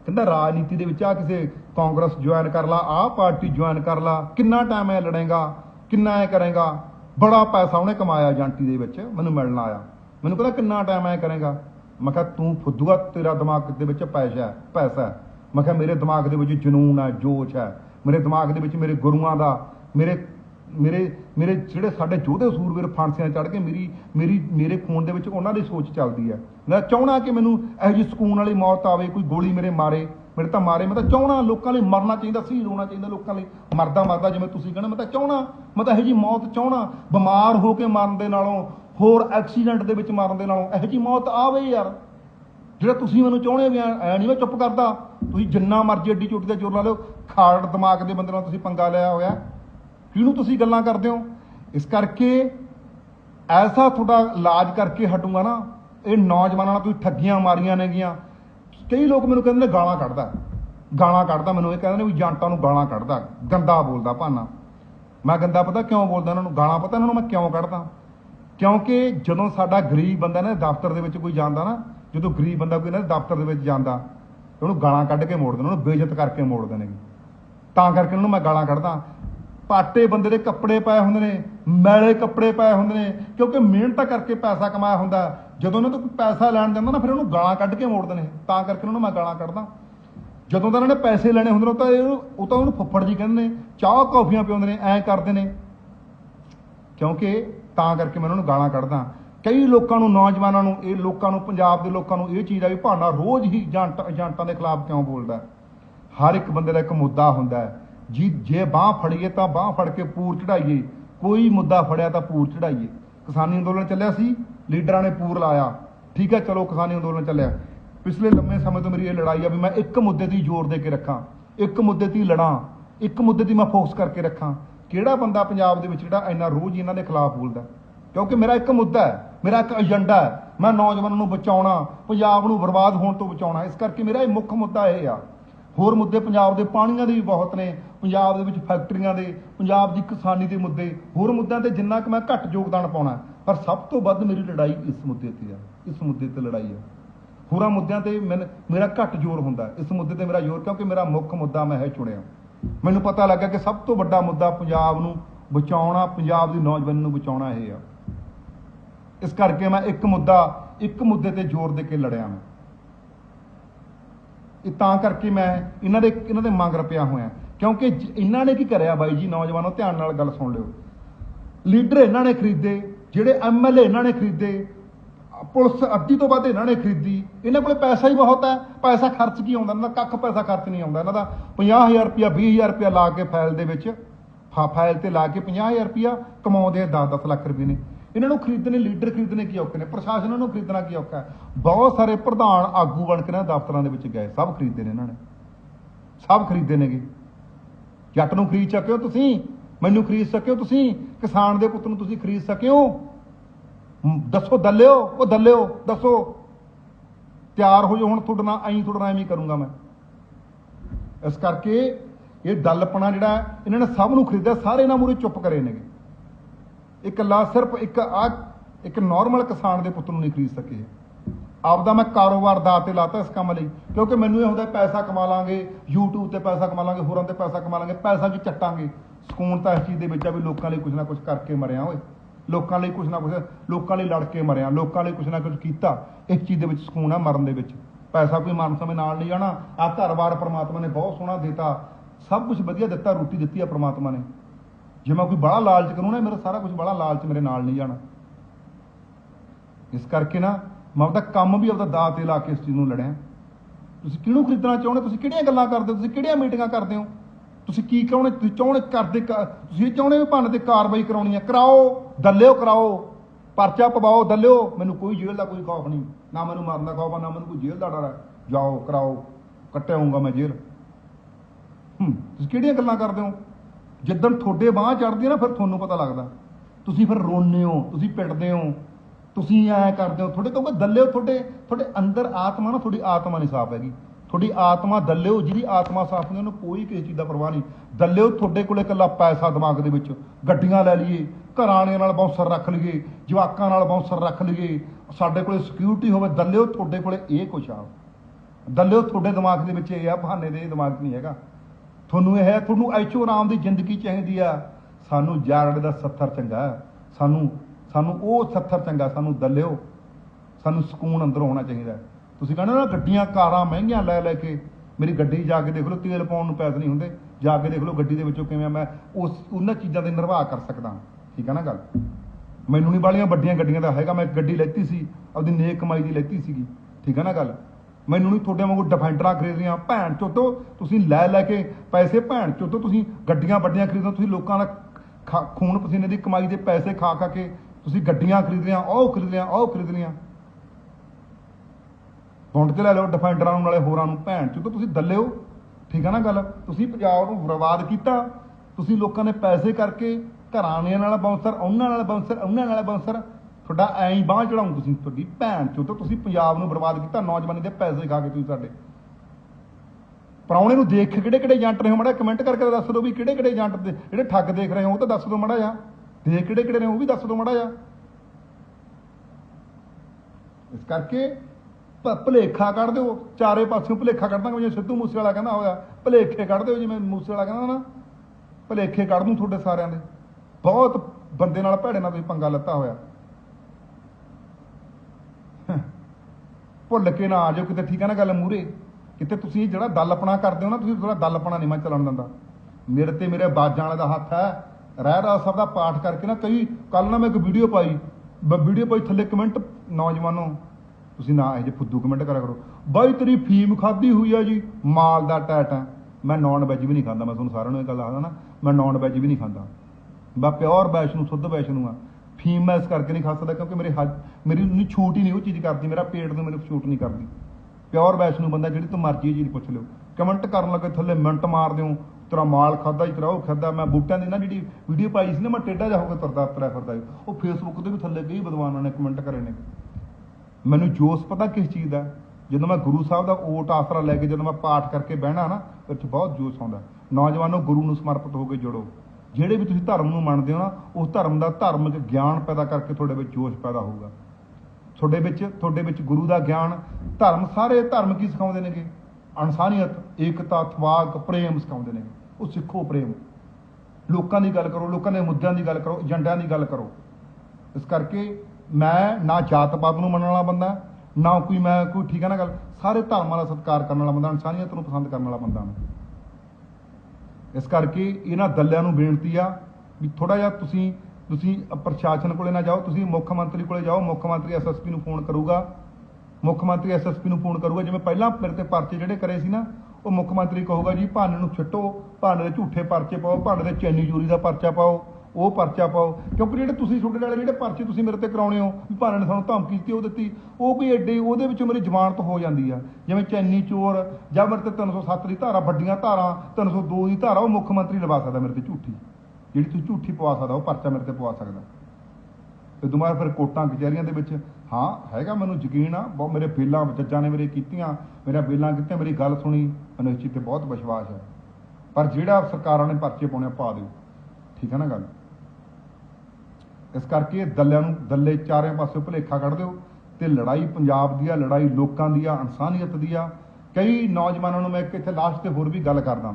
ਕਹਿੰਦਾ ਰਾਜਨੀਤੀ ਦੇ ਵਿੱਚ ਆ ਕਿਸੇ ਕਾਂਗਰਸ ਜੁਆਇਨ ਕਰ ਲਾ, ਆਹ ਪਾਰਟੀ ਜੁਆਇਨ ਕਰ ਲਾ, ਕਿੰਨਾ ਟਾਈਮ ਐ ਲੜੇਗਾ, ਕਿੰਨਾ ਐ ਕਰੇਗਾ? ਬੜਾ ਪੈਸਾ ਉਹਨੇ ਕਮਾਇਆ ਏਜੰਟੀ ਦੇ ਵਿੱਚ, ਮੈਨੂੰ ਮਿਲਣ ਆਇਆ। ਮੈਨੂੰ ਕਹਿੰਦਾ, ਕਿੰਨਾ ਟਾਈਮ ਐ ਕਰੇਗਾ? ਮੈਂ ਕਿਹਾ, ਤੂੰ ਫੁੱਦੂਆ, ਤੇਰਾ ਦਿਮਾਗ ਦੇ ਵਿੱਚ ਪੈਸਾ ਪੈਸਾ ਮੈਂ ਕਿਹਾ, ਮੇਰੇ ਦਿਮਾਗ ਦੇ ਵਿੱਚ ਜਨੂਨ ਹੈ, ਜੋਸ਼ ਹੈ। ਮੇਰੇ ਦਿਮਾਗ ਦੇ ਵਿੱਚ ਮੇਰੇ ਗੁਰੂਆਂ ਦਾ, ਮੇਰੇ ਮੇਰੇ ਮੇਰੇ ਜਿਹੜੇ ਸਾਡੇ ਯੋਧੇ ਸੂਰਵੀਰ ਫਾਂਸੀਆਂ ਚੜ੍ਹ ਕੇ ਮੇਰੀ ਮੇਰੀ, ਮੇਰੇ ਖੂਨ ਦੇ ਵਿੱਚ ਉਹਨਾਂ ਦੀ ਸੋਚ ਚੱਲਦੀ ਹੈ। ਮੈਂ ਚਾਹਣਾ ਕਿ ਮੈਨੂੰ ਇਹੋ ਜਿਹੀ ਸਕੂਨ ਵਾਲੀ ਮੌਤ ਆਵੇ, ਕੋਈ ਗੋਲੀ ਮੇਰੇ ਮਾਰੇ, ਮੇਰੇ ਤਾਂ ਮਾਰੇ। ਮੈਂ ਤਾਂ ਚਾਹਣਾ ਲੋਕਾਂ ਲਈ ਮਰਨਾ ਚਾਹੀਦਾ ਸੀ ਹੋਣਾ ਚਾਹੀਦਾ ਲੋਕਾਂ ਲਈ। ਮਰਦਾ ਮਰਦਾ ਜਿਵੇਂ ਤੁਸੀਂ ਕਹਿੰਦੇ, ਮੈਂ ਤਾਂ ਚਾਹਣਾ ਮੈਂ ਤਾਂ ਇਹੋ ਜਿਹੀ ਮੌਤ ਚਾਹਣਾ ਬਿਮਾਰ ਹੋ ਕੇ ਮਰਨ ਦੇ ਨਾਲੋਂ, ਹੋਰ ਐਕਸੀਡੈਂਟ ਦੇ ਵਿੱਚ ਮਰਨ ਦੇ ਨਾਲੋਂ ਇਹੋ ਜਿਹੀ ਮੌਤ ਆਵੇ ਯਾਰ। ਜਿਹੜਾ ਤੁਸੀਂ ਮੈਨੂੰ ਚਾਹੁੰਦੇ ਵੀ ਐ ਨਹੀਂ ਮੈਂ ਚੁੱਪ ਕਰਦਾ, ਤੁਸੀਂ ਜਿੰਨਾ ਮਰਜ਼ੀ ਅੱਡੀ ਚੋਟੀ ਦਾ ਜ਼ੋਰ ਲਾ ਲਿਓ, ਖਾੜ ਦਿਮਾਗ ਦੇ ਬੰਦੇ ਨਾਲ ਤੁਸੀਂ ਪੰਗਾ ਲਿਆ ਹੋਇਆ। ਕਿਹਨੂੰ ਤੁਸੀਂ ਗੱਲਾਂ ਕਰਦੇ ਹੋ? ਇਸ ਕਰਕੇ ਐਸਾ ਤੁਹਾਡਾ ਇਲਾਜ ਕਰਕੇ ਹਟੂਗਾ ਨਾ, ਇਹ ਨੌਜਵਾਨਾਂ ਨਾਲ ਤੁਸੀਂ ਠੱਗੀਆਂ ਮਾਰੀਆਂ ਨੇਗੀਆਂ। ਕਈ ਲੋਕ ਮੈਨੂੰ ਕਹਿੰਦੇ ਨੇ, ਗਾਲਾਂ ਕੱਢਦਾ। ਗਾਲਾਂ ਕੱਢਦਾ ਮੈਨੂੰ, ਇਹ ਕਹਿੰਦੇ ਨੇ ਵੀ ਜੰਟਾਂ ਨੂੰ ਗਾਲਾਂ ਕੱਢਦਾ। ਗੰਦਾ ਬੋਲਦਾ ਭਾਨਾ। ਮੈਂ ਗੰਦਾ ਪਤਾ ਕਿਉਂ ਬੋਲਦਾ ਇਹਨਾਂ ਨੂੰ? ਗਾਲਾਂ ਪਤਾ ਇਹਨਾਂ ਨੂੰ ਮੈਂ ਕਿਉਂ ਕੱਢਦਾ? ਕਿਉਂਕਿ ਜਦੋਂ ਸਾਡਾ ਗਰੀਬ ਬੰਦਾ ਨਾ ਦਫ਼ਤਰ ਦੇ ਵਿੱਚ ਕੋਈ ਜਾਂਦਾ ਨਾ ਜਦੋਂ ਗਰੀਬ ਬੰਦਾ ਕੋਈ ਇਹਨਾਂ ਦੇ ਦਫ਼ਤਰ ਦੇ ਵਿੱਚ ਜਾਂਦਾ ਉਹਨੂੰ ਗਾਲਾਂ ਕੱਢ ਕੇ ਮੋੜ ਦਿੰਦੇ ਉਹਨੂੰ ਬੇਇੱਜ਼ਤ ਕਰਕੇ ਮੋੜ ਦਿੰਦੇ ਨੇ। ਤਾਂ ਕਰਕੇ ਉਹਨੂੰ ਮੈਂ ਗਾਲਾਂ ਕੱਢਦਾ। ਪਾਟੇ ਬੰਦੇ ਦੇ ਕੱਪੜੇ ਪਾਏ ਹੁੰਦੇ ਨੇ, ਮੈਲੇ ਕੱਪੜੇ ਪਾਏ ਹੁੰਦੇ ਨੇ, ਕਿਉਂਕਿ ਮਿਹਨਤ ਕਰਕੇ ਪੈਸਾ ਕਮਾਇਆ ਹੁੰਦਾ। ਜਦੋਂ ਉਹਨਾਂ ਤੋਂ ਕੋਈ ਪੈਸਾ ਲੈਣ ਜਾਂਦਾ ਨਾ, ਫਿਰ ਉਹਨੂੰ ਗਾਲਾਂ ਕੱਢ ਕੇ ਮੋੜਦੇ ਨੇ। ਤਾਂ ਕਰਕੇ ਉਹਨਾਂ ਨੂੰ ਮੈਂ ਗਾਲਾਂ ਕੱਢਦਾ। ਜਦੋਂ ਤਾਂ ਇਹਨਾਂ ਨੇ ਪੈਸੇ ਲੈਣੇ ਹੁੰਦੇ ਨੇ, ਉਹ ਤਾਂ ਇਹਨੂੰ ਉਹ ਤਾਂ ਉਹਨੂੰ ਫੁੱਫੜ ਜੀ ਕਹਿੰਦੇ ਨੇ, ਚਾਹ ਕੌਫੀਆਂ ਪਿਉਂਦੇ ਨੇ, ਐਂ ਕਰਦੇ ਨੇ। ਕਿਉਂਕਿ ਤਾਂ ਕਰਕੇ ਮੈਂ ਉਹਨਾਂ ਨੂੰ ਗਾਲਾਂ ਕੱਢਦਾ। ਕਈ ਲੋਕਾਂ ਨੂੰ, ਨੌਜਵਾਨਾਂ ਨੂੰ, ਇਹ ਲੋਕਾਂ ਨੂੰ, ਪੰਜਾਬ ਦੇ ਲੋਕਾਂ ਨੂੰ ਇਹ ਚੀਜ਼ ਆ ਵੀ ਭਾਣਾ ਰੋਜ਼ ਹੀ ਏਜੰਟ ਏਜੰਟਾਂ ਦੇ ਖਿਲਾਫ ਕਿਉਂ ਬੋਲਦਾ ਹਰ ਇੱਕ ਬੰਦੇ ਦਾ ਇੱਕ ਮੁੱਦਾ ਹੁੰਦਾ ਹੈ। ਜੀ, ਜੇ ਬਾਹ ਫੜੀਏ ਤਾਂ ਬਾਹ ਫੜ ਕੇ ਪੂਰ ਚੜਾਈਏ ਕੋਈ ਮੁੱਦਾ ਫੜਿਆ ਤਾਂ ਪੂਰ ਚੜਾਈਏ ਕਿਸਾਨੀ ਅੰਦੋਲਨ ਚੱਲਿਆ ਸੀ, ਲੀਡਰਾਂ ਨੇ ਪੂਰ ਲਾਇਆ। ਠੀਕ ਹੈ, ਚਲੋ ਕਿਸਾਨੀ ਅੰਦੋਲਨ ਚੱਲਿਆ। ਪਿਛਲੇ ਲੰਮੇ ਸਮੇਂ ਤੋਂ ਮੇਰੀ ਇਹ ਲੜਾਈ ਆ ਵੀ ਮੈਂ ਇੱਕ ਮੁੱਦੇ ਦੀ ਜ਼ੋਰ ਦੇ ਕੇ ਰੱਖਾਂ। ਇੱਕ ਮੁੱਦੇ ਤੇ ਲੜਾਂ। ਇੱਕ ਮੁੱਦੇ 'ਤੇ ਮੈਂ ਫੋਕਸ ਕਰਕੇ ਰੱਖਾਂ। ਕਿਹੜਾ ਬੰਦਾ ਪੰਜਾਬ ਦੇ ਵਿੱਚ ਜਿਹੜਾ ਇੰਨਾ ਰੋਜ਼ ਇਹਨਾਂ ਦੇ ਖਿਲਾਫ ਬੋਲਦਾ ਕਿਉਂਕਿ ਮੇਰਾ ਇੱਕ ਮੁੱਦਾ ਹੈ। ਮੇਰਾ ਇੱਕ ਏਜੰਡਾ ਹੈ, ਮੈਂ ਨੌਜਵਾਨਾਂ ਨੂੰ ਬਚਾਉਣਾ, ਪੰਜਾਬ ਨੂੰ ਬਰਬਾਦ ਹੋਣ ਤੋਂ ਬਚਾਉਣਾ, ਇਸ ਕਰਕੇ ਮੇਰਾ ਇਹ ਮੁੱਖ ਮੁੱਦਾ ਇਹ ਆ। ਹੋਰ ਮੁੱਦੇ ਪੰਜਾਬ ਦੇ ਪਾਣੀਆਂ ਦੇ ਵੀ ਬਹੁਤ ਨੇ, ਪੰਜਾਬ ਦੇ ਵਿੱਚ ਫੈਕਟਰੀਆਂ ਦੇ, ਪੰਜਾਬ ਦੀ ਕਿਸਾਨੀ ਦੇ ਮੁੱਦੇ, ਹੋਰ ਮੁੱਦਿਆਂ ਤੇ ਜਿੰਨਾ ਕਿ ਮੈਂ ਘੱਟ ਯੋਗਦਾਨ ਪਾਉਣਾ ਪਰ ਸਭ ਤੋਂ ਵੱਧ ਮੇਰੀ ਲੜਾਈ ਇਸ ਮੁੱਦੇ ਤੇ ਆ, ਇਸ ਮੁੱਦੇ ਤੇ ਲੜਾਈ ਆ। ਹੋਰਾਂ ਮੁੱਦਿਆਂ ਤੇ ਮੈਨ- ਮੇਰਾ ਘੱਟ ਜ਼ੋਰ ਹੁੰਦਾ ਇਸ ਮੁੱਦੇ ਤੇ ਮੇਰਾ ਜ਼ੋਰ, ਕਿਉਂਕਿ ਮੇਰਾ ਮੁੱਖ ਮੁੱਦਾ ਮੈਂ ਇਹ ਚੁਣਿਆ। ਮੈਨੂੰ ਪਤਾ ਲੱਗਾ ਕਿ ਸਭ ਤੋਂ ਵੱਡਾ ਮੁੱਦਾ ਪੰਜਾਬ ਨੂੰ ਬਚਾਉਣਾ, ਪੰਜਾਬ ਦੀ ਨੌਜਵਾਨ ਨੂੰ ਬਚਾਉਣਾ ਇਹ ਆ। ਇਸ ਕਰਕੇ ਮੈਂ ਇੱਕ ਮੁੱਦਾ, ਇੱਕ ਮੁੱਦੇ ਤੇ ਜ਼ੋਰ ਦੇ ਕੇ ਲੜਿਆ ਮੈਂ ਇਹ ਤਾਂ ਕਰਕੇ ਮੈਂ ਇਹਨਾਂ ਦੇ ਇਹਨਾਂ ਦੇ ਮੰਗ ਰਪਿਆ ਹੋਇਆ। ਕਿਉਂਕਿ ਇਹਨਾਂ ਨੇ ਕੀ ਕਰਿਆ ਬਾਈ ਜੀ, ਨੌਜਵਾਨੋ, ਧਿਆਨ ਨਾਲ ਗੱਲ ਸੁਣ ਲਿਓ। ਲੀਡਰ ਇਹਨਾਂ ਨੇ ਖਰੀਦੇ, ਜਿਹੜੇ ਐਮਐਲਏ ਇਹਨਾਂ ਨੇ ਖਰੀਦੇ, ਪੁਲਿਸ ਅੱਧੀ ਤੋਂ ਵੱਧ ਇਹਨਾਂ ਨੇ ਖਰੀਦੀ। ਇਹਨਾਂ ਕੋਲੇ ਪੈਸਾ ਹੀ ਬਹੁਤ ਹੈ। ਪੈਸਾ ਖਰਚ ਕੀ ਆਉਂਦਾ? ਇਹਨਾਂ ਦਾ ਕੱਖ ਪੈਸਾ ਖਰਚ ਨਹੀਂ ਆਉਂਦਾ। ਇਹਨਾਂ ਦਾ 50000 ਰੁਪਇਆ 20000 ਰੁਪਇਆ ਲਾ ਕੇ ਫਾਈਲ ਦੇ ਵਿੱਚ, ਫਾ- ਫਾਈਲ ਤੇ ਲਾ ਕੇ 50000 ਰੁਪਇਆ ਕਮਾਉਂਦੇ 10-10 ਲੱਖ ਰੁਪਏ ਨੇ। ਇਹਨਾਂ ਨੂੰ ਖਰੀਦਣੇ ਲੀਡਰ ਖਰੀਦਣੇ ਕੀ ਔਖੇ ਨੇ? ਪ੍ਰਸ਼ਾਸਨ ਨੂੰ ਖਰੀਦਣਾ ਕੀ ਔਖਾ ਹੈ? ਬਹੁਤ ਸਾਰੇ ਪ੍ਰਧਾਨ ਆਗੂ ਬਣ ਕੇ ਨਾ ਦਫ਼ਤਰਾਂ ਦੇ ਵਿੱਚ ਗਏ, ਸਭ ਖਰੀਦੇ ਨੇ ਇਹਨਾਂ ਨੇ। ਸਭ ਖਰੀਦੇ ਨੇਗੇ। ਜੱਟ ਨੂੰ ਖਰੀਦ ਸਕਿਓ ਤੁਸੀਂ? ਮੈਨੂੰ ਖਰੀਦ ਸਕਿਓ ਤੁਸੀਂ? ਕਿਸਾਨ ਦੇ ਪੁੱਤ ਨੂੰ ਤੁਸੀਂ ਖਰੀਦ ਸਕਿਓ? ਦੱਸੋ, ਦੱਲਿਓ, ਉਹ ਦੱਲਿਓ, ਦੱਸੋ। ਤਿਆਰ ਹੋ ਜਾਓ ਹੁਣ ਤੁਹਾਡੇ ਨਾਲ, ਐਂ ਤੁਹਾਡੇ ਨਾਲ ਐਵੇਂ ਕਰੂੰਗਾ ਮੈਂ। ਇਸ ਕਰਕੇ ਇਹ ਦੱਲਪਣਾ ਜਿਹੜਾ ਇਹਨਾਂ ਨੇ ਸਭ ਨੂੰ ਖਰੀਦਿਆ, ਸਾਰੇ ਇਹਨਾਂ ਮੂਰੇ ਚੁੱਪ ਕਰੇ ਨੇਗੇ। ਇਕੱਲਾ ਸਿਰਫ ਇੱਕ ਆ ਇੱਕ ਨਾਰਮਲ ਕਿਸਾਨ ਦੇ ਪੁੱਤ ਨੂੰ ਨਹੀਂ ਖਰੀਦ ਸਕੇ। ਆਪਦਾ ਮੈਂ ਕਾਰੋਬਾਰ ਦਾ ਤੇ ਲਾਤਾ ਇਸ ਕੰਮ ਲਈ, ਕਿਉਂਕਿ ਮੈਨੂੰ ਇਹ ਹੁੰਦਾ ਪੈਸਾ ਕਮਾ ਲਾਂਗੇ, YouTube ਤੇ ਪੈਸਾ ਕਮਾ ਲਾਂਗੇ, ਹੋਰਾਂ ਤੇ ਪੈਸਾ ਕਮਾ ਲਾਂਗੇ, ਪੈਸਾ ਕੀ ਚੱਟਾਂਗੇ। ਸਕੂਨ ਤਾਂ ਇਸ ਚੀਜ਼ ਦੇ ਵਿੱਚ ਆ ਵੀ ਲੋਕਾਂ ਲਈ ਕੁਝ ਨਾ ਕੁਝ ਕਰਕੇ ਮਰਿਆ ਓਏ। ਲੋਕਾਂ ਲਈ ਕੁਝ ਨਾ ਕੁਝ ਲੋਕਾਂ ਲਈ ਲੜ ਕੇ ਮਰਿਆ, ਲੋਕਾਂ ਲਈ ਕੁਝ ਨਾ ਕੁਝ ਕੀਤਾ। ਇਸ ਚੀਜ਼ ਦੇ ਵਿੱਚ ਸਕੂਨ ਆ ਮਰਨ ਦੇ ਵਿੱਚ। ਪੈਸਾ ਕੋਈ ਮਰਨ ਸਮੇਂ ਨਾਲ ਨਹੀਂ ਜਾਣਾ ਆ ਘਰ-ਬਾਰ ਪ੍ਰਮਾਤਮਾ ਨੇ ਬਹੁਤ ਸੋਹਣਾ ਦਿੱਤਾ। ਸਭ ਕੁਝ ਵਧੀਆ ਦਿੱਤਾ, ਰੋਟੀ ਦਿੱਤੀ ਆ ਪ੍ਰਮਾਤਮਾ ਨੇ। ਜੇ ਮੈਂ ਕੋਈ ਬੜਾ ਲਾਲਚ ਕਰੂੰ ਨਾ, ਮੇਰਾ ਸਾਰਾ ਕੁਝ ਬੜਾ ਲਾਲਚ ਮੇਰੇ ਨਾਲ ਨਹੀਂ ਜਾਣਾ। ਇਸ ਕਰਕੇ ਨਾ, ਮੈਂ ਆਪਦਾ ਕੰਮ ਵੀ ਆਪਦਾ ਦਾਅ ਤੇ ਲਾ ਕੇ ਇਸ ਚੀਜ਼ ਨੂੰ ਲੜਿਆ। ਤੁਸੀਂ ਕਿਹਨੂੰ ਖਰੀਦਣਾ ਚਾਹੁੰਦੇ? ਤੁਸੀਂ ਕਿਹੜੀਆਂ ਗੱਲਾਂ ਕਰਦੇ ਹੋ? ਤੁਸੀਂ ਕਿਹੜੀਆਂ ਮੀਟਿੰਗਾਂ ਕਰਦੇ ਹੋ? ਤੁਸੀਂ ਕੀ ਚਾਹੁੰਦੇ ਤੁਸੀਂ ਚਾਹੁੰਦੇ ਕਰਦੇ ਕ- ਤੁਸੀਂ ਚਾਹੁੰਦੇ ਵੀ ਭੰਨ ਤੇ ਕਾਰਵਾਈ ਕਰਾਉਣੀ ਹੈ ਕਰਾਓ, ਦੱਲਿਓ, ਕਰਾਓ। ਪਰਚਾ ਪਵਾਓ, ਦੱਲਿਓ। ਮੈਨੂੰ ਕੋਈ ਜੇਲ੍ਹ ਦਾ ਕੋਈ ਖੌਫ ਨਹੀਂ। ਨਾ ਮੈਨੂੰ ਮਾਰਨ ਦਾ ਖੌਫ ਆ, ਨਾ ਮੈਨੂੰ ਕੋਈ ਜੇਲ੍ਹ ਦਾ ਡਰ ਹੈ ਜਾਓ, ਕਰਾਓ। ਕੱਟਿਆਉਂਗਾ ਮੈਂ ਜੇਲ੍ਹ। ਹੂੰ, ਤੁਸੀਂ ਕਿਹੜੀਆਂ ਗੱਲਾਂ ਕਰਦੇ ਹੋ? ਜਿੱਦਣ ਤੁਹਾਡੇ ਬਾਹ ਚੜਦੀ ਹੈ ਨਾ, ਫਿਰ ਤੁਹਾਨੂੰ ਪਤਾ ਲੱਗਦਾ। ਤੁਸੀਂ ਫਿਰ ਰੋਂਦੇ ਹੋ, ਤੁਸੀਂ ਪਿੱਟਦੇ ਹੋ, ਤੁਸੀਂ ਐ ਕਰਦੇ ਹੋ। ਤੁਹਾਡੇ ਕਿਉਂਕਿ ਦੱਲਿਓ ਤੁਹਾਡੇ ਤੁਹਾਡੇ ਅੰਦਰ ਆਤਮਾ ਨਾ, ਤੁਹਾਡੀ ਆਤਮਾ ਨਹੀਂ ਸਾਫ਼ ਹੈਗੀ। ਤੁਹਾਡੀ ਆਤਮਾ ਦੱਲਿਓ ਜਿਹਦੀ ਆਤਮਾ ਸਾਫ਼ ਨਹੀਂ, ਉਹਨੂੰ ਕੋਈ ਕਿਸੇ ਚੀਜ਼ ਦਾ ਪਰਵਾਹ ਨਹੀਂ। ਦੱਲਿਓ ਤੁਹਾਡੇ ਕੋਲੇ ਇਕੱਲਾ ਪੈਸਾ ਦਿਮਾਗ ਦੇ ਵਿੱਚ। ਗੱਡੀਆਂ ਲੈ ਲਈਏ ਘਰਾਂ ਵਾਲਿਆਂ ਨਾਲ ਬਾਉਂਸਰ ਰੱਖ ਲਈਏ, ਜਵਾਕਾਂ ਨਾਲ ਬਾਉਂਸਰ ਰੱਖ ਲਈਏ। ਸਾਡੇ ਕੋਲੇ ਸਿਕਿਉਰਿਟੀ ਹੋਵੇ ਦੱਲਿਓ ਤੁਹਾਡੇ ਕੋਲੇ ਇਹ ਕੁਛ ਆ। ਦੱਲਿਓ ਤੁਹਾਡੇ ਦਿਮਾਗ ਦੇ ਵਿੱਚ ਇਹ ਆ, ਬਹਾਨੇ ਦੇ ਦਿਮਾਗ 'ਚ ਨਹੀਂ ਹੈਗਾ। ਤੁਹਾਨੂੰ ਇਹ ਹੈ, ਤੁਹਾਨੂੰ ਐਚੋ ਆਰਾਮ ਦੀ ਜ਼ਿੰਦਗੀ ਚਾਹੀਦੀ ਆ। ਸਾਨੂੰ ਜਾਰੜ ਦਾ 70 ਚੰਗਾ। ਸਾਨੂੰ ਸਾਨੂੰ ਉਹ 70 ਚੰਗਾ, ਸਾਨੂੰ ਦੱਲਿਓ। ਸਾਨੂੰ ਸਕੂਨ ਅੰਦਰ ਹੋਣਾ ਚਾਹੀਦਾ ਤੁਸੀਂ ਕਹਿੰਦੇ ਨਾ, ਗੱਡੀਆਂ, ਕਾਰਾਂ ਮਹਿੰਗੀਆਂ ਲੈ ਲੈ ਕੇ ਮੇਰੀ ਗੱਡੀ ਜਾ ਕੇ ਦੇਖ ਲਓ, ਤੇਲ ਪਾਉਣ ਨੂੰ ਪੈਸੇ ਨਹੀਂ ਹੁੰਦੇ। ਜਾ ਕੇ ਦੇਖ ਲਓ ਗੱਡੀ ਦੇ ਵਿੱਚੋਂ ਕਿਵੇਂ ਮੈਂ ਉਸ, ਉਹਨਾਂ ਚੀਜ਼ਾਂ ਦੇ ਨਿਰਵਾਹ ਕਰ ਸਕਦਾ ਠੀਕ ਹੈ ਨਾ ਗੱਲ? ਮੈਨੂੰ ਨਹੀਂ ਬਾਲੀਆਂ ਵੱਡੀਆਂ ਗੱਡੀਆਂ ਦਾ ਹੈਗਾ। ਮੈਂ ਗੱਡੀ ਲੈਤੀ ਸੀ, ਆਪਦੀ ਨੇਕ ਕਮਾਈ ਦੀ ਲੈਤੀ ਸੀਗੀ। ਠੀਕ ਹੈ ਨਾ ਗੱਲ? ਮੈਨੂੰ ਨਹੀਂ ਤੁਹਾਡੇ ਵਾਂਗੂ ਡਿਫੈਂਡਰਾਂ ਖਰੀਦ ਰਹੀਆਂ ਭੈਣ ਚੋਤੋ ਤੁਸੀਂ ਲੈ ਲੈ ਕੇ ਪੈਸੇ, ਭੈਣ ਚੋਦੋ, ਤੁਸੀਂ ਗੱਡੀਆਂ ਵੱਡੀਆਂ ਖਰੀਦੋ, ਤੁਸੀਂ ਲੋਕਾਂ ਦਾ ਖਾ- ਖੂਨ ਪਸੀਨੇ ਦੀ ਕਮਾਈ ਦੇ ਪੈਸੇ ਖਾ ਖਾ ਕੇ ਤੁਸੀਂ ਗੱਡੀਆਂ ਖਰੀਦ ਰਹੀਆਂ ਉਹ ਖਰੀਦ ਰਹੀਆਂ ਉਹ ਖਰੀਦ ਰਹੀਆਂ ਬੌਂਡ ਤੇ ਲੈ ਲਓ ਡਿਫੈਂਡਰਾਂ ਨੂੰ ਨਾਲੇ ਹੋਰਾਂ ਨੂੰ, ਭੈਣ ਚੋਦੋ, ਤੁਸੀਂ ਦੱਲਿਓ, ਠੀਕ ਹੈ ਨਾ ਗੱਲ? ਤੁਸੀਂ ਪੰਜਾਬ ਨੂੰ ਬਰਬਾਦ ਕੀਤਾ, ਤੁਸੀਂ ਲੋਕਾਂ ਨੇ ਪੈਸੇ ਕਰਕੇ ਘਰਾਣਿਆਂ ਨਾਲ ਬਾਉਂਸਰ ਉਹਨਾਂ ਨਾਲ ਬਾਉਂਸਰ ਉਹਨਾਂ ਨਾਲ ਬਾਉਂਸਰ ਤੁਹਾਡਾ ਐਂ ਹੀ ਬਾਂਹ ਚੜਾਉਂ ਤੁਸੀਂ, ਤੁਹਾਡੀ ਭੈਣ 'ਚੋਂ ਤਾਂ ਤੁਸੀਂ ਪੰਜਾਬ ਨੂੰ ਬਰਬਾਦ ਕੀਤਾ, ਨੌਜਵਾਨੀ ਦੇ ਪੈਸੇ ਖਾ ਕੇ ਤੁਸੀਂ ਸਾਡੇ। ਪਰਾਉਣੇ ਨੂੰ ਦੇਖ ਕੇ ਕਿਹੜੇ ਕਿਹੜੇ ਏਜੰਟ ਰਹੇ ਹੋ ਮੜਾ ਕਮੈਂਟ ਕਰਕੇ ਦੱਸ ਦਿਓ ਵੀ ਕਿਹੜੇ ਕਿਹੜੇ ਏਜੰਟ ਦੇ ਜਿਹੜੇ ਠੱਗ ਦੇਖ ਰਹੇ ਹੋ ਉਹ ਤਾਂ ਦੱਸ ਦਿਓ ਮੜਾ ਜਾ ਦੇਖ ਕਿਹੜੇ ਕਿਹੜੇ ਨੇ ਉਹ ਵੀ ਦੱਸ ਦਿਓ ਮੜਾ ਜਾ ਇਸ ਕਰਕੇ ਭ- ਭੁਲੇਖਾ ਕੱਢ ਦਿਓ। ਚਾਰੇ ਪਾਸਿਓਂ ਭੁਲੇਖਾ ਦਾਂਗੇ ਜਿਵੇਂ ਸਿੱਧੂ ਮੂਸੇ ਵਾਲਾ ਕਹਿੰਦਾ ਹੋਇਆ, ਭੁਲੇਖੇ ਕੱਢ ਦਿਓ ਜਿਵੇਂ ਮੂਸੇ ਵਾਲਾ ਕਹਿੰਦਾ ਨਾ। ਭੁਲੇਖੇ ਕੱਢ ਦੂੰ ਤੁਹਾਡੇ ਸਾਰਿਆਂ ਦੇ। ਬਹੁਤ ਬੰਦੇ ਨਾਲ ਭੈੜੇ ਨਾਲ ਤੁਸੀਂ ਪੰਗਾ ਲੱਤਾ ਹੋਇਆ। ਭੁੱਲ ਕੇ ਨਾ ਆ ਜਾਓ ਕਿਤੇ ਠੀਕ ਹੈ ਨਾ ਗੱਲ ਮੂਰੇ ਕਿਤੇ ਤੁਸੀਂ ਜਿਹੜਾ ਦਲਪਣਾ ਕਰਦੇ ਹੋ ਨਾ, ਤੁਸੀਂ ਥੋੜਾ ਦਲਪਣਾ ਨਹੀਂ ਮੈਂ ਚਲਾਉਣ ਦਿੰਦਾ। ਮੇਰੇ ਤੇ ਮੇਰੇ ਬਾਜਾਂ ਵਾਲੇ ਦਾ ਹੱਥ ਹੈ। ਰਹਿ ਰਾ ਸਾਹਿਬ ਦਾ ਪਾਠ ਕਰਕੇ ਨਾ ਕਈ ਕੱਲ ਨਾ ਮੈਂ ਇੱਕ ਵੀਡੀਓ ਪਾਈ। ਮੈਂ ਵੀਡੀਓ ਪਾਈ ਥੱਲੇ ਕਮੈਂਟ ਨੌਜਵਾਨੋ। ਤੁਸੀਂ ਨਾ ਇਹ ਜੇ ਫੁੱਦੂ ਕਮੈਂਟ ਕਰਿਆ ਕਰੋ। ਬਾਈ ਤੇਰੀ ਫੀਮ ਖਾਦੀ ਹੋਈ ਆ ਜੀ, ਮਾਲ ਦਾ ਟੈਟ ਹੈ। ਮੈਂ ਨਾਨ ਵੈਜ ਵੀ ਨਹੀਂ ਖਾਂਦਾ, ਮੈਂ ਤੁਹਾਨੂੰ ਸਾਰਿਆਂ ਨੂੰ ਇਹ ਗੱਲ ਆਖਦਾ ਨਾ, ਮੈਂ ਨਾਨ ਵੈਜ ਵੀ ਨਹੀਂ ਖਾਂਦਾ। ਮੈਂ ਪਿਓਰ ਵੈਸ਼ਨੂੰ, ਸ਼ੁੱਧ ਵੈਸ਼ਨੂੰ ਆ। ਫੀਮ ਮੈਂ ਇਸ ਕਰਕੇ ਨਹੀਂ ਖਾ ਸਕਦਾ ਕਿਉਂਕਿ ਮੇਰੇ ਹੱਜ ਮੇਰੀ ਨਹੀਂ ਛੂਟ ਹੀ ਨਹੀਂ ਉਹ ਚੀਜ਼ ਕਰਦੀ, ਮੇਰਾ ਪੇਟ ਨੂੰ ਮੈਨੂੰ ਛੂਟ ਨਹੀਂ ਕਰਦੀ। ਪਿਓਰ ਵੈਸ਼ਨੂੰ ਬੰਦਾ ਜਿਹੜੀ ਤੂੰ ਮਰਜ਼ੀ ਚੀਜ਼ ਪੁੱਛ ਲਿਓ। ਕਮੈਂਟ ਕਰਨ ਲੱਗੇ ਥੱਲੇ ਮਿੰਟ ਮਾਰ ਦਿਓ, ਤੇਰਾ ਮਾਲ ਖਾਦਾ ਜੀ ਤੇਰਾ ਉਹ ਖਾਦਾ ਮੈਂ ਬੂਟਿਆਂ ਦੀ ਨਾ ਜਿਹੜੀ ਵੀਡੀਓ ਪਾਈ ਸੀ ਨਾ, ਮੈਂ ਟੇਢਾ ਜਾ ਹੋ ਕੇ ਤੁਰਦਾ, ਤੁਰਿਆ ਫਿਰਦਾ ਸੀ। ਉਹ ਫੇਸਬੁੱਕ ਤੇ ਵੀ ਥੱਲੇ ਕਈ ਵਿਦਵਾਨਾਂ ਨੇ ਕਮੈਂਟ ਕਰੇ ਨੇ। ਮੈਨੂੰ ਜੋਸ਼ ਪਤਾ ਕਿਸ ਚੀਜ਼ ਦਾ? ਜਦੋਂ ਮੈਂ ਗੁਰੂ ਸਾਹਿਬ ਦਾ ਓਟ ਆਸਰਾ ਲੈ ਕੇ ਜਦੋਂ ਮੈਂ ਪਾਠ ਕਰਕੇ ਬਹਿਣਾ ਨਾ ਉਹ ਬਹੁਤ ਜੋਸ਼ ਆਉਂਦਾ। ਨੌਜਵਾਨੋ ਗੁਰੂ ਨੂੰ ਸਮਰਪਿਤ ਹੋ ਕੇ ਜੁੜੋ। ਜਿਹੜੇ ਵੀ ਤੁਸੀਂ ਧਰਮ ਨੂੰ ਮੰਨਦੇ ਹੋ ਨਾ ਉਸ ਧਰਮ ਦਾ ਧਾਰਮਿਕ ਗਿਆਨ ਪੈਦਾ ਕਰਕੇ ਤੁਹਾਡੇ ਵਿੱਚ ਜੋਸ਼ ਪੈਦਾ ਹੋਊਗਾ। ਤੁਹਾਡੇ ਵਿੱਚ ਤੁਹਾਡੇ ਵਿੱਚ ਗੁਰੂ ਦਾ ਗਿਆਨ, ਧਰਮ ਸਾਰੇ ਧਰਮ ਕੀ ਸਿਖਾਉਂਦੇ ਨੇਗੇ? ਇਨਸਾਨੀਅਤ, ਏਕਤਾ ਥਵਾਕ ਪ੍ਰੇਮ ਸਿਖਾਉਂਦੇ ਨੇਗੇ। ਉਹ ਸਿੱਖੋ ਪ੍ਰੇਮ। ਲੋਕਾਂ ਦੀ ਗੱਲ ਕਰੋ, ਲੋਕਾਂ ਦੇ ਮੁੱਦਿਆਂ ਦੀ ਗੱਲ ਕਰੋ, ਏਜੰਡਿਆਂ ਦੀ ਗੱਲ ਕਰੋ। ਇਸ ਕਰਕੇ ਮੈਂ ਨਾ ਜਾਤ ਪਾਤ ਨੂੰ ਮੰਨਣ ਵਾਲਾ ਬੰਦਾ, ਨਾ ਕੋਈ ਮੈਂ ਕੋਈ ਠੀਕ ਹੈ ਨਾ ਗੱਲ। ਸਾਰੇ ਧਰਮਾਂ ਦਾ ਸਤਿਕਾਰ ਕਰਨ ਵਾਲਾ ਬੰਦਾ, ਇਨਸਾਨੀਅਤ ਨੂੰ ਪਸੰਦ ਕਰਨ ਵਾਲਾ ਬੰਦਾ ਮੈਂ। ਇਸ ਕਰਕੇ ਇਹਨਾਂ ਦੱਲਿਆਂ ਨੂੰ ਬੇਨਤੀ ਆ ਵੀ ਥੋੜਾ ਜਿਹਾ ਤੁਸੀਂ ਤੁਸੀਂ ਪ੍ਰਸ਼ਾਸਨ ਕੋਲੇ ਨਾ ਜਾਓ, ਤੁਸੀਂ ਮੁੱਖ ਮੰਤਰੀ ਕੋਲੇ ਜਾਓ, ਮੁੱਖ ਮੰਤਰੀ ਐਸਐਸਪੀ ਨੂੰ ਫੋਨ ਕਰੂਗਾ। ਮੁੱਖ ਮੰਤਰੀ ਐਸਐਸਪੀ ਨੂੰ ਫੋਨ ਕਰੂਗਾ, ਜਿਵੇਂ ਪਹਿਲਾਂ ਮੇਰੇ ਤੇ ਪਰਚੇ ਜਿਹੜੇ ਕਰੇ ਸੀ ਨਾ, ਉਹ ਮੁੱਖ ਮੰਤਰੀ ਕਹੂਗਾ ਜੀ, ਭਾਨੇ ਨੂੰ ਛੱਟੋ ਭਾਨੇ ਦੇ ਝੂਠੇ ਪਰਚੇ ਪਾਓ, ਭਾਨੇ ਦੇ ਚੈਨੀ ਚੋਰੀ ਦਾ ਪਰਚਾ ਪਾਓ। ਉਹ ਪਰਚਾ ਪਾਓ। ਕਿਉਂਕਿ ਜਿਹੜੇ ਤੁਸੀਂ ਤੁਹਾਡੇ ਵਾਲੇ ਜਿਹੜੇ ਪਰਚੇ ਤੁਸੀਂ ਮੇਰੇ ਤੇ ਕਰਾਉਣੇ ਹੋ ਵੀ ਭਾਨੇ ਨੇ ਸਾਨੂੰ ਧਮਕੀ ਦਿੱਤੀ ਉਹ ਦਿੱਤੀ ਉਹ ਕੋਈ ਐਡੇ ਉਹਦੇ ਵਿੱਚੋਂ ਮੇਰੀ ਜ਼ਮਾਨਤ ਹੋ ਜਾਂਦੀ ਆ। ਜਿਵੇਂ ਚੈਨੀ ਚੋਰ ਜਾਂ ਮੇਰੇ ਤੇ 307 ਦੀ ਧਾਰਾ ਵੱਡੀਆਂ ਧਾਰਾਂ 302 ਦੀ ਧਾਰਾ ਉਹ ਮੁੱਖ ਮੰਤਰੀ ਲਵਾ ਸਕਦਾ ਮੇਰੇ ਤੇ ਝੂਠੀ। ਜਿਹੜੀ ਤੁਸੀਂ ਝੂਠੀ ਪਵਾ ਸਕਦਾ ਉਹ ਪਰਚਾ ਮੇਰੇ ਤੇ ਪਵਾ ਸਕਦਾ। ਤੇ ਦੁਬਾਰਾ ਫਿਰ ਕੋਟਾਂ ਕਚਹਿਰੀਆਂ ਦੇ ਵਿੱਚ ਹਾਂ ਹੈਗਾ ਮੈਨੂੰ ਯਕੀਨ ਆ ਬਹੁਤ ਮੇਰੇ ਬੇਲਾਂ ਜੱਜਾਂ ਨੇ ਮੇਰੇ ਕੀਤੀਆਂ ਮੇਰਾ ਬੇਲਾਂ ਕੀਤੀਆਂ ਮੇਰੀ ਗੱਲ ਸੁਣੀ ਮੈਨੂੰ ਇਸ ਚੀਜ਼ ਤੇ ਬਹੁਤ ਵਿਸ਼ਵਾਸ ਹੈ ਪਰ ਜਿਹੜਾ ਸਰਕਾਰਾਂ ਨੇ ਪਰਚੇ ਪਾਉਣੇ ਆ, ਪਾ ਦਿਓ। ਠੀਕ ਹੈ ਨਾ ਗੱਲ? ਇਸ ਕਰਕੇ ਇਹ ਦੱਲਿਆਂ ਨੂੰ ਦੱਲੇ ਚਾਰੇ ਪਾਸੇ ਭੁਲੇਖਾ ਕੱਢ ਦਿਓ ਤੇ ਲੜਾਈ ਪੰਜਾਬ ਦੀ ਆ, ਲੜਾਈ ਲੋਕਾਂ ਦੀ ਆ, ਇਨਸਾਨੀਅਤ ਦੀ ਆ। ਕਈ ਨੌਜਵਾਨਾਂ ਨੂੰ ਮੈਂ ਇੱਥੇ ਲਾਸਟ ਤੇ ਹੋਰ ਵੀ ਗੱਲ ਕਰਦਾ।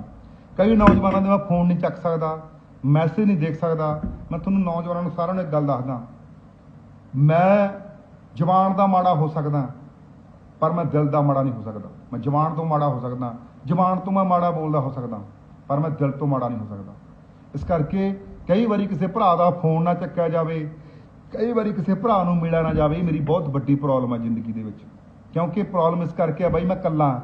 ਕਈ ਨੌਜਵਾਨਾਂ ਦੇ ਮੈਂ ਫੋਨ ਨਹੀਂ ਚੱਕ ਸਕਦਾ ਮੈਸੇਜ ਨਹੀਂ ਦੇਖ ਸਕਦਾ। ਮੈਂ ਤੁਹਾਨੂੰ ਨੌਜਵਾਨਾਂ ਨੂੰ ਸਾਰਿਆਂ ਨੂੰ ਇੱਕ ਗੱਲ ਦੱਸਦਾ। ਮੈਂ ਜਵਾਨ ਦਾ ਮਾੜਾ ਹੋ ਸਕਦਾ, ਪਰ ਮੈਂ ਦਿਲ ਦਾ ਮਾੜਾ ਨਹੀਂ ਹੋ ਸਕਦਾ। ਮੈਂ ਜਵਾਨ ਤੋਂ ਮਾੜਾ ਹੋ ਸਕਦਾ, ਜਵਾਨ ਤੋਂ ਮੈਂ ਮਾੜਾ ਬੋਲਦਾ ਹੋ ਸਕਦਾ, ਪਰ ਮੈਂ ਦਿਲ ਤੋਂ ਮਾੜਾ ਨਹੀਂ ਹੋ ਸਕਦਾ। ਇਸ ਕਰਕੇ ਕਈ ਵਾਰੀ ਕਿਸੇ ਭਰਾ ਦਾ ਫੋਨ ਨਾ ਚੱਕਿਆ ਜਾਵੇ, ਕਈ ਵਾਰੀ ਕਿਸੇ ਭਰਾ ਨੂੰ ਮਿਲਿਆ ਨਾ ਜਾਵੇ, ਇਹ ਮੇਰੀ ਬਹੁਤ ਵੱਡੀ ਪ੍ਰੋਬਲਮ ਆ ਜ਼ਿੰਦਗੀ ਦੇ ਵਿੱਚ। ਕਿਉਂਕਿ ਪ੍ਰੋਬਲਮ ਇਸ ਕਰਕੇ ਆ ਬਾਈ ਮੈਂ ਇਕੱਲਾ